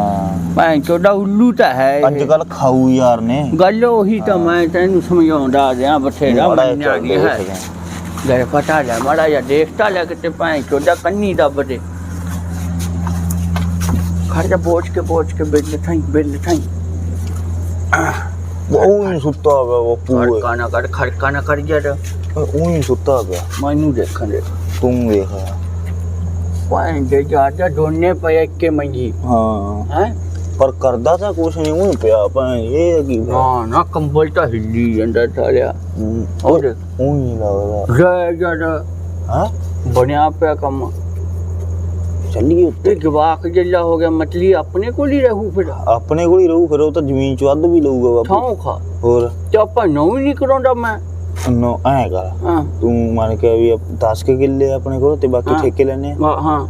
ਭੈਣ ਚੋਦਾ ਉੱਲੂ ਤਾਂ ਹੈ ਇਹ। ਅੱਜ ਕੱਲ ਖਾਊ ਯਾਰ ਨੇ। ਗੱਲ ਉਹੀ ਤਾਂ ਮੈਂ ਤੈਨੂੰ ਸਮਝਾਉਂਦਾ ਰਿਹਾ ਬਥੇਰਾ ਮਾੜਾ ਮੰਨਿਆ ਜਿਹਾ ਨਹੀਂ ਹੈ ਦੇਖ ਲੈ। ਪਤਾ ਲੈ ਮਾੜਾ ਜਿਹਾ ਦੇਖਤਾ ਲੈ ਕਿਤੇ ਭੈਣ ਚੋਦਾ ਕੰਨੀ ਦੱਬ ਦੇ। ਖੜ ਜਾ ਬੋਝ ਕੇ ਬੋਝ ਕੇ ਬਿੱਲ ਥਾਈ ਬਿੱਲ ਥਾਈ। ਉਹ ਹੀ ਸੁੱਤਾ ਪਿਆ ਬਾਪੂ ਓਏ। ਖੜਕਾ ਨਾ ਕਰ ਖੜਕਾ ਨਾ ਕਰ ਜੜ ਉਹ ਹੀ ਸੁੱਤਾ ਪਿਆ। ਮੈਨੂੰ ਦੇਖਣ ਦੇ। ਤੂੰ ਵੇਖ ਭੈਣ ਦੇ ਜਾਦਾ ਦੋਨੇ ਪਏ ਕੇ ਮੰਗੀ ਹਾਂ। ਹੈ? ਪਰ ਕਰਦਾ ਤਾਂ ਕੁਛ ਨਹੀਂ ਉਹ ਪਿਆ ਭਾਂ ਇਹ ਕੀ ਨਾ ਨਾ ਕੰਬਲ ਤਾਂ ਹਿੱਲੀ ਜਾਂਦਾ ਸਾਲਿਆ। ਉਹ ਉਹ ਦੇਖ ਹੀ ਲੱਗਦਾ। ਰਹਿ ਜੜ ਹਾਂ? ਬਣਿਆ ਪਿਆ ਕੰਮ। ਚੱਲੀਏ ਉੱਤੇ। ਜਵਾਕ ਜਿੱਲਾ ਹੋ ਗਿਆ ਮਤਲੀ ਆਪਣੇ ਕੋਲ ਹੀ ਰਹੂ ਫਿਰ। ਆਪਣੇ ਕੋਲ ਹੀ ਰਹੂ ਫਿਰ ਉਹ ਤਾਂ ਜ਼ਮੀਨ ਚ ਵੱਧ ਵੀ ਲਊਗਾ ਬਾਪੂ। ਥਾਂ ਖਾ। ਹੋਰ? ਤੇ ਆਪਾਂ ਨੌ ਹੀ ਨਹੀਂ ਕਰਾਉਂਦਾ ਮੈਂ। ਨੋ ਐ ਕਰ। ਹਾਂ। ਤੂੰ ਮੰਨ ਕੇ ਵੀ 10 ਕੇ ਕਿੱਲੇ ਆਪਣੇ ਕੋਲ ਤੇ ਬਾਕੀ ਹਾਂ। ਠੇਕੇ ਲੈਣੇ ਵਾ- ਹਾਂ।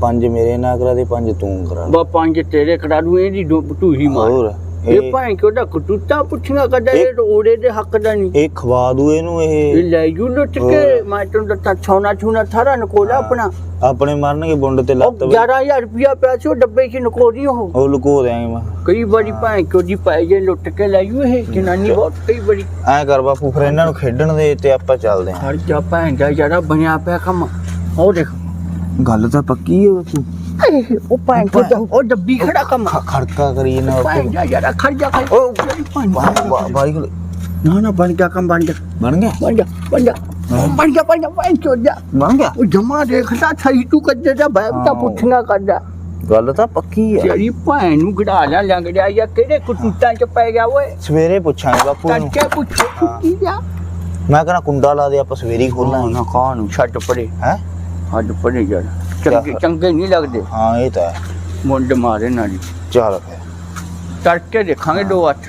ਪੰਜ ਮੇਰੇ ਨਾਂ ਕਰਾ ਦੇ ਪੰਜ ਤੂੰ ਕਰਾ ਦੇ। ਬਾ ਪੰਜ ਤੇਰੇ ਕਰਾ ਦੂੰ ਇਹਦੀ ਢੂਹੀ ਮਾਰ। ਹੋਰ ਇਹ ਇਹ ਭਾਂ ਕਿਉਂ ਕਟੂਤਾ ਪੁੱਛੀਆਂ ਕਦਾ ਇਹ ਓੜੇ ਦੇ ਹੱਕ ਦਾ ਨਹੀਂ। ਇਹ ਖਵਾ ਦੂ ਇਹਨੂੰ ਇਹ। ਇਹ ਲੈ ਜੂ ਲੁੱਟ ਕੇ। ਹੋਰ। ਮੈਂ ਤੈਨੂੰ ਦੱਸਾਂ ਛੋਨਾ ਛੂਨਾ ਥਾਰਾ ਨਕੋਲਾ ਆਪਣਾ। ਆਪਣੇ ਮਰਨਗੇ ਬੁੰਡ ਤੇ ਉਹ ਲੱਤ ਵੀ 11000 ਰੁਪਿਆ ਪਿਆ ਸੀ ਉਹ ਡੱਬੇ 'ਚ ਨਕੋਰੀ ਉਹ। ਉਹ ਲੁਕੋ ਦਿਆਂਗੇ ਮੈਂ। ਕਈ ਵਾਰੀ ਭਾਂ ਕਿਉਂ ਦੀ ਪਾਈ ਜੇ ਲੁੱਟ ਕੇ ਲੈ ਜੂ ਇਹ ਜਨਾਨੀ ਬਹੁਤ ਕਈ ਵਾਰੀ। ਐ ਕਰ ਬਾਪੂ ਫਿਰ ਇਹਨਾਂ ਨੂੰ ਖੇਡਣ ਦੇ ਤੇ ਆਪਾਂ ਚੱਲਦੇ ਆਂ ਹਰ ਜਾ ਭਾਂ ਦਾ ਜਰਾ ਬਣਿਆ ਪਿਆ ਕੰਮ। ਉਹ ਦੇਖ ਗੱਲ ਤਾਂ ਪੱਕੀ ਹੈ ਬਾਪੂ ਉਹ ਭਾਂ ਦਾ ਉਹ ਡੱਬੀ ਖੜਾ ਕੰਮ ਖੜਕਾ ਕਰੀ ਇਹਨਾਂ ਭਾਂ ਉੱਤੇ ਜਾ ਜਰਾ ਖੜ ਜਾ ਖੜ ਉਹ ਭਾਂ ਬਾਰੀ ਕੋਲ ਨਾ ਨਾ ਬਣ ਗਿਆ ਕੰਮ ਬਣ ਗਿਆ। ਬਣ ਗਿਆ? ਬਣ ਜਾ ਬਣ ਜਾ। ਬਣ ਜਾ ਬਣ ਜਾ ਭਾਂ ਚੋ ਜਾ। ਬਣ ਗਿਆ? ਉਹ ਜਮਾ ਦੇਖਦਾ ਸਹੀ ਤੂੰ ਕੱਜੇ ਦਾ ਬੈਠ ਤਾਂ। ਪੁੱਛਣਾ ਕਰਦਾ। ਗੱਲ ਤਾਂ ਪੱਕੀ ਹੈ। ਤੇਰੀ ਭੈਣ ਨੂੰ ਗੜਾ ਲਿਆ ਲੰਘ ਜਾ ਜਾਂ ਕਿਹੜੇ ਕੁੱਟਾਂ ਚ ਪੈ ਗਿਆ ਓਏ? ਸਵੇਰੇ ਪੁੱਛਾਂਗੇ ਬਾਪੂ ਨੂੰ। ਕਰਕੇ ਪੁੱਛੋ ਕੁੱਟੀ ਜਾ। ਮੈਂ ਕਹਿੰਦਾ ਕੁੰਡਾ ਲਾ ਦੇ ਆਪਾਂ ਸਵੇਰੇ ਹੀ ਨਾ ਖੋਲਾਂਗੇ ਨਾ ਕਾਹ ਨੂੰ ਛੱਡ ਪਰੇ। ਹੈ? ਹੱਡ ਪਰੇ ਜੜ ਚੰਗੇ ਚੰਗੇ ਨਹੀਂ ਲੱਗਦੇ। ਹਾਂ ਇਹ ਤਾਂ ਹੈ। ਮੁੰਡ ਮਾਰੇ ਨਾਲ ਚੱਲ ਫਿਰ। ਤੜਕੇ ਦੇਖਾਂਗੇ ਦੋ ਅੱਠ।